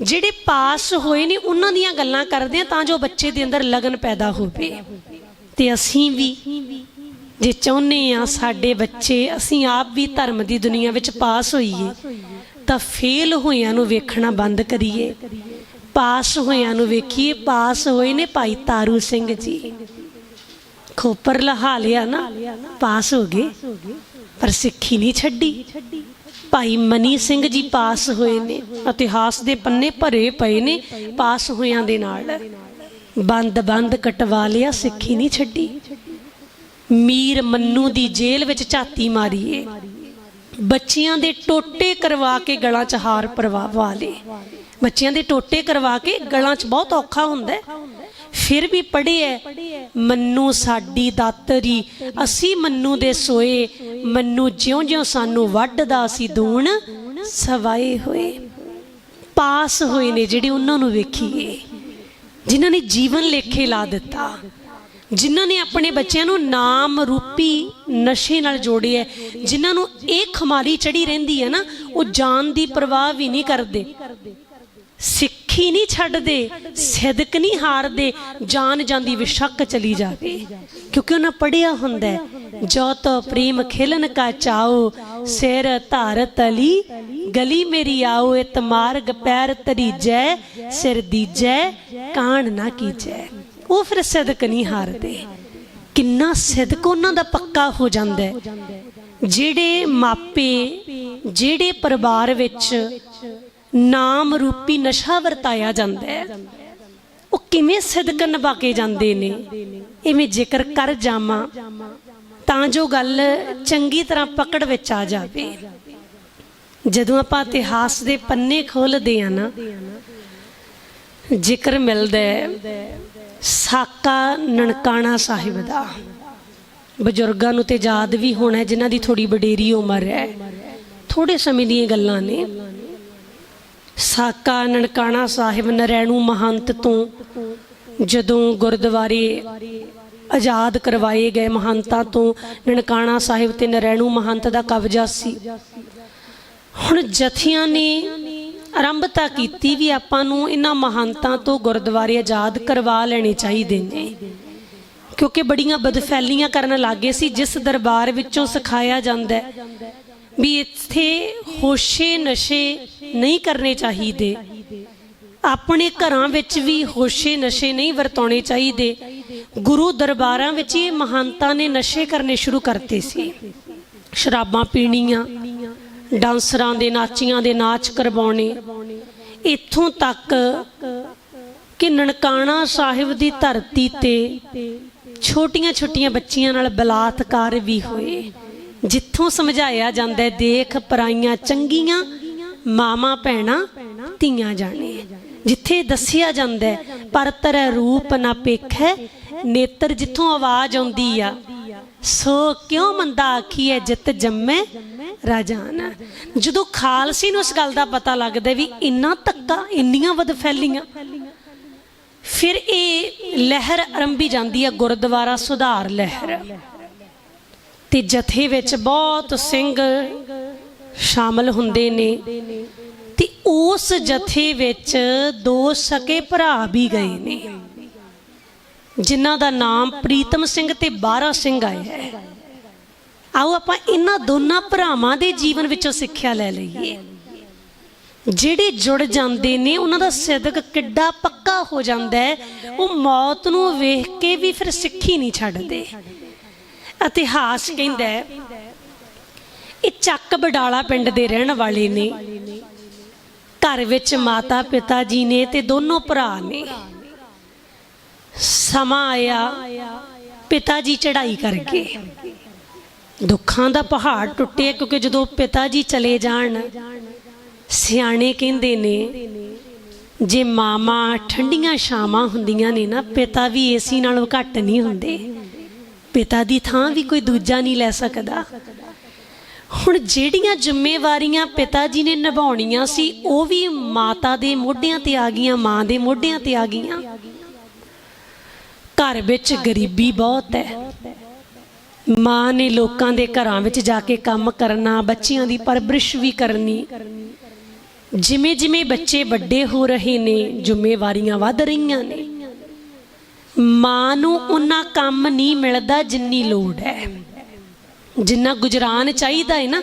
ਜਿਹੜੇ ਪਾਸ ਹੋਏ ਨੇ, ਉਹਨਾਂ ਦੀਆਂ ਗੱਲਾਂ ਕਰਦੇ ਆ ਤਾਂ ਜੋ ਬੱਚੇ ਦੇ ਅੰਦਰ ਲਗਨ ਪੈਦਾ ਹੋਵੇ। ਤੇ ਅਸੀਂ ਵੀ ਜੇ ਚਾਹੁੰਦੇ ਆ ਸਾਡੇ ਬੱਚੇ, ਅਸੀਂ ਆਪ ਵੀ ਧਰਮ ਦੀ ਦੁਨੀਆ ਵਿੱਚ ਪਾਸ ਹੋਈਏ, ਤਾਂ ਫੇਲ ਹੋਇਆਂ ਨੂੰ ਵੇਖਣਾ ਬੰਦ ਕਰੀਏ। ਪਾਸ ਹੋਇਆਂ ਨੂੰ ਵੇਖੀਏ, ਪਾਸ ਹੋਏ ਨੇ ਭਾਈ ਤਾਰੂ ਸਿੰਘ ਜੀ। ਖੋਪਰ ਲਹਾ ਲਿਆ ਨਾ, ਪਾਸ ਹੋ ਗਏ, ਪਰ ਸਿੱਖੀ ਨਹੀਂ ਛੱਡੀ। ਭਾਈ ਮਨੀ ਸਿੰਘ ਜੀ ਪਾਸ ਹੋਏ ਨੇ, ਇਤਿਹਾਸ ਦੇ ਪੰਨੇ ਭਰੇ ਪਏ ਨੇ ਪਾਸ ਹੋਇਆਂ ਦੇ ਨਾਲ। ਬੰਦ ਬੰਦ ਕਟਵਾ ਲਿਆ, ਸਿੱਖੀ ਨਹੀਂ ਛੱਡੀ। ਮੀਰ ਮੰਨੂ ਦੀ ਜੇਲ੍ਹ ਵਿੱਚ ਝਾਤੀ ਮਾਰੀਏ। ਬੱਚਿਆਂ ਦੇ ਟੋਟੇ ਕਰਵਾ ਕੇ ਗਲਾਂ 'ਚ ਹਾਰ ਪਰਵਾ ਲੇ ਬੱਚਿਆਂ ਦੇ ਟੋਟੇ ਕਰਵਾ ਕੇ ਗਲਾਂ 'ਚ ਬਹੁਤ ਔਖਾ ਹੁੰਦਾ ਹੈ। ਫਿਰ ਵੀ ਪੜ੍ਹਿਐ ਮੰਨੂ ਸਾਡੀ ਦਾਤਰੀ, ਅਸੀਂ ਮੰਨੂ ਦੇ ਸੋਏ। ਮੰਨੂ ਜਿਉਂ-ਜਿਉਂ ਸਾਨੂੰ ਵੱਢਦਾ ਅਸੀਂ ਦੂਣ, ਸਵਾਏ ਹੋਏ। ਪਾਸ ਹੋਏ ਨੇ ਜਿਹੜੇ ਉਹਨਾਂ ਨੂੰ ਵੇਖੀਏ। ਜਿਨ੍ਹਾਂ ਨੇ ਜੀਵਨ ਲੇਖੇ ਲਾ ਦਿੱਤਾ ਜਿਨ੍ਹਾਂ ਨੇ ਆਪਣੇ ਬੱਚਿਆਂ ਨੂੰ ਨਾਮ ਰੂਪੀ ਨਸ਼ੇ ਨਾਲ ਜੋੜਿਆ ਜਿਨ੍ਹਾਂ ਨੂੰ ਇਹ ਖਮਾਰੀ ਚੜੀ ਰਹਿੰਦੀ ਹੈ ਨਾ ਉਹ ਜਾਨ ਦੀ ਪਰਵਾਹ ਵੀ ਨਹੀਂ ਕਰਦੇ। ਸਿੱਖੀ ਨਹੀਂ ਛੱਡਦੇ ਸਿਦਕ ਨਹੀਂ ਹਾਰਦੇ ਜਾਨ ਜਾਂਦੀ ਵਿਸ਼ੱਕ ਚਲੀ ਜਾਵੇ। ਕਿਉਂਕਿ ਉਹਨਾਂ ਪੜਿਆ ਹੁੰਦਾ ਹੈ, ਜੋ ਤੋ ਪ੍ਰੇਮ ਖਿਲਨ ਕਾ ਚਾਓ ਸਿਰ ਧਾਰ ਤਲੀ ਗਲੀ ਮੇਰੀ ਆਓ ਇਤ ਮਾਰਗ ਪੈਰ ਤਰੀਜੈ ਸਿਰ ਦੀਜੈ ਕਾਣ ਨਾ ਕੀਜੈ। ਉਹ ਫਿਰ ਸਿਦਕ ਨਹੀਂ ਹਾਰਦੇ। ਕਿੰਨਾ ਸਿਦਕ ਉਹਨਾਂ ਦਾ ਪੱਕਾ ਹੋ ਜਾਂਦਾ ਹੈ। ਜਿਹੜੇ ਮਾਪੇ, ਜਿਹੜੇ ਪਰਿਵਾਰ ਵਿੱਚ ਨਾਮ ਰੂਪੀ ਨਸ਼ਾ ਵਰਤਾਇਆ ਜਾਂਦਾ ਹੈ, ਉਹ ਕਿਵੇਂ ਸਿਦਕ ਨਿਭਾ ਕੇ ਜਾਂਦੇ ਨੇ? ਇਵੇਂ ਜ਼ਿਕਰ ਕਰ ਜਾਵਾਂ, ਤਾਂ ਜੋ ਗੱਲ ਚੰਗੀ ਤਰ੍ਹਾਂ ਪਕੜ ਵਿੱਚ ਆ ਜਾਵੇ। ਜਦੋਂ ਆਪਾਂ ਇਤਿਹਾਸ ਦੇ ਪੰਨੇ ਖੋਲਦੇ ਆ ਨਾ ਜ਼ਿਕਰ ਮਿਲਦਾ ਸਾਕਾ ਨਨਕਾਣਾ ਸਾਹਿਬ ਦਾ। ਬਜ਼ੁਰਗਾਂ ਨੂੰ ਤੇ ਯਾਦ ਵੀ ਹੋਣਾ ਹੈ, ਜਿਨ੍ਹਾਂ ਦੀ ਥੋੜੀ ਵਡੇਰੀ ਉਮਰ ਹੈ। ਥੋੜੇ ਸਮੇਂ ਦੀਆਂ ਗੱਲਾਂ ਨੇ। ਸਾਕਾ ਨਨਕਾਣਾ ਸਾਹਿਬ ਨਰੈਣੂ ਮਹੰਤ ਤੋਂ ਜਦੋਂ ਗੁਰਦੁਆਰੇ ਆਜ਼ਾਦ ਕਰਵਾਏ ਗਏ ਮਹੰਤਾਂ ਤੋਂ ਨਨਕਾਣਾ ਸਾਹਿਬ ਤੇ ਨਰੈਣੂ ਮਹੰਤ ਦਾ ਕਬਜ਼ਾ ਸੀ। ਹੁਣ ਜਥੀਆਂ ਨੇ ਆਰੰਭਤਾ ਕੀਤੀ ਵੀ ਆਪਾਂ ਨੂੰ ਇਹਨਾਂ ਮਹੰਤਾਂ ਤੋਂ ਗੁਰਦੁਆਰੇ ਆਜ਼ਾਦ ਕਰਵਾ ਲੈਣੇ ਚਾਹੀਦੇ ਨੇ। ਕਿਉਂਕਿ ਬੜੀਆਂ ਬਦਫੈਲੀਆਂ ਕਰਨ ਲੱਗੇ ਸੀ, ਜਿਸ ਦਰਬਾਰ ਵਿੱਚੋਂ ਸਿਖਾਇਆ ਜਾਂਦਾ ਵੀ ਇੱਥੇ ਹੋਸ਼ੇ ਨਸ਼ੇ ਨਹੀਂ ਕਰਨੇ ਚਾਹੀਦੇ। ਆਪਣੇ ਘਰਾਂ ਵਿੱਚ ਵੀ ਹੋਸ਼ੇ ਨਸ਼ੇ ਨਹੀਂ ਵਰਤਾਉਣੇ ਚਾਹੀਦੇ। ਗੁਰੂ ਦਰਬਾਰਾਂ ਵਿੱਚ ਇਹ ਮਹੰਤਾਂ ਨੇ ਨਸ਼ੇ ਕਰਨੇ ਸ਼ੁਰੂ ਕਰਤੇ ਸੀ। ਸ਼ਰਾਬਾਂ ਪੀਣੀਆਂ ਡਾਂਸਰਾਂ ਦੇ, ਨਾਚੀਆਂ ਦੇ ਨਾਚ ਕਰਵਾਉਣੇ। ਇੱਥੋਂ ਤੱਕ ਕਿ ਨਨਕਾਣਾ ਸਾਹਿਬ ਦੀ ਧਰਤੀ ਤੇ ਛੋਟੀਆਂ-ਛੋਟੀਆਂ ਬੱਚੀਆਂ ਨਾਲ ਬਲਾਤਕਾਰ ਵੀ ਹੋਏ। ਜਿੱਥੋਂ ਸਮਝਾਇਆ ਜਾਂਦਾ ਹੈ, ਦੇਖ ਪਰਾਈਆਂ ਚੰਗੀਆਂ ਮਾਮਾ ਭੈਣਾ, ਧੀਆਂ ਜਾਣੇ। ਜਿੱਥੇ ਦੱਸਿਆ ਜਾਂਦਾ ਹੈ, ਪਰ ਤਰੈ ਰੂਪ ਨਾ ਪੇਖੈ, ਨੇਤਰ ਜਿੱਥੋਂ ਆਵਾਜ਼ ਆਉਂਦੀ ਆ ਸੋ ਕਿਉਂ ਮੰਦਾ ਆਖੀਐ, ਜਿਤ ਜੰਮੈ ਰਾਜਾਨ ਜਦੋਂ ਖਾਲਸੀ ਨੂੰ ਇਸ ਗੱਲ ਦਾ ਪਤਾ ਲੱਗਦਾ ਵੀ ਇੰਨਾ ਧੱਕਾ, ਇੰਨੀਆਂ ਵਧ ਫੈਲੀਆਂ, ਫਿਰ ਇਹ ਲਹਿਰ ਆਰੰਭੀ ਜਾਂਦੀ ਹੈ ਗੁਰਦੁਆਰਾ ਸੁਧਾਰ ਲਹਿਰ। ਤੇ ਜਥੇ ਵਿੱਚ ਬਹੁਤ ਸਿੰਘ ਸ਼ਾਮਲ ਹੁੰਦੇ ਨੇ ਤੇ ਉਸ ਜਥੇ ਵਿੱਚ ਦੋ ਸਕੇ ਭਰਾ ਵੀ ਗਏ ਨੇ। ਜਿਨ੍ਹਾਂ ਦਾ ਨਾਮ ਪ੍ਰੀਤਮ ਸਿੰਘ ਤੇ ਬਾਰਾ ਸਿੰਘ ਆਇਆ ਹੈ। ਆਓ ਆਪਾਂ ਇਹਨਾਂ ਦੋਨਾਂ ਭਰਾਵਾਂ ਦੇ ਜੀਵਨ ਵਿੱਚੋਂ ਸਿੱਖਿਆ ਲੈ ਲਈਏ। ਜਿਹੜੇ ਜੁੜ ਜਾਂਦੇ ਨੇ, ਉਹਨਾਂ ਦਾ ਸਿਦਕ ਕਿੱਡਾ ਪੱਕਾ ਹੋ ਜਾਂਦਾ ਹੈ। ਉਹ ਮੌਤ ਨੂੰ ਵੇਖ ਕੇ ਵੀ ਫਿਰ ਸਿੱਖੀ ਨਹੀਂ ਛੱਡਦੇ। ਇਤਿਹਾਸ ਕਹਿੰਦਾ ਹੈ, ਇਹ ਚੱਕ ਬਡਾਲਾ ਪਿੰਡ ਦੇ ਰਹਿਣ ਵਾਲੇ ਨੇ। ਘਰ ਵਿੱਚ ਮਾਤਾ ਪਿਤਾ ਜੀ ਨੇ ਤੇ ਦੋਨੋਂ ਭਰਾ ਨੇ। ਸਮਾਂ ਆਇਆ ਪਿਤਾ ਜੀ ਚੜ੍ਹਾਈ ਕਰਕੇ। ਦੁੱਖਾਂ ਦਾ ਪਹਾੜ ਟੁੱਟਿਆ, ਕਿਉਂਕਿ ਜਦੋਂ ਪਿਤਾ ਜੀ ਚਲੇ ਜਾਣ, ਸਿਆਣੇ ਕਹਿੰਦੇ ਨੇ, ਜੇ ਮਾਮਾ ਠੰਡੀਆਂ ਸ਼ਾਮਾਂ ਹੁੰਦੀਆਂ ਨੇ ਨਾ, ਪਿਤਾ ਵੀ ਏਸੀ ਨਾਲੋਂ ਘੱਟ ਨਹੀਂ ਹੁੰਦੇ। ਪਿਤਾ ਦੀ ਥਾਂ ਵੀ ਕੋਈ ਦੂਜਾ ਨਹੀਂ ਲੈ ਸਕਦਾ। ਹੁਣ ਜਿਹੜੀਆਂ ਜ਼ਿੰਮੇਵਾਰੀਆਂ ਪਿਤਾ ਜੀ ਨੇ ਨਿਭਾਉਣੀਆਂ ਸੀ, ਉਹ ਵੀ ਮਾਤਾ ਦੇ ਮੋਢਿਆਂ ਤੇ ਆ ਗਈਆਂ, ਮਾਂ ਦੇ ਮੋਢਿਆਂ ਤੇ ਆ ਗਈਆਂ। ਘਰ ਵਿੱਚ ਗਰੀਬੀ ਬਹੁਤ ਹੈ। ਮਾਂ ਨੇ ਲੋਕਾਂ ਦੇ ਘਰਾਂ ਵਿੱਚ ਜਾ ਕੇ ਕੰਮ ਕਰਨਾ, ਬੱਚਿਆਂ ਦੀ ਪਰਵਰਿਸ਼ ਵੀ ਕਰਨੀ। ਜਿਵੇਂ ਜਿਵੇਂ ਬੱਚੇ ਵੱਡੇ ਹੋ ਰਹੇ ਨੇ, ਜ਼ਿੰਮੇਵਾਰੀਆਂ ਵੱਧ ਰਹੀਆਂ ਨੇ। ਮਾਂ ਨੂੰ ਉਹਨਾਂ ਕੰਮ ਨਹੀਂ ਮਿਲਦਾ ਜਿੰਨੀ ਲੋੜ ਹੈ। ਜਿੰਨਾ ਗੁਜਰਾਨ ਚਾਹੀਦਾ ਹੈ ਨਾ,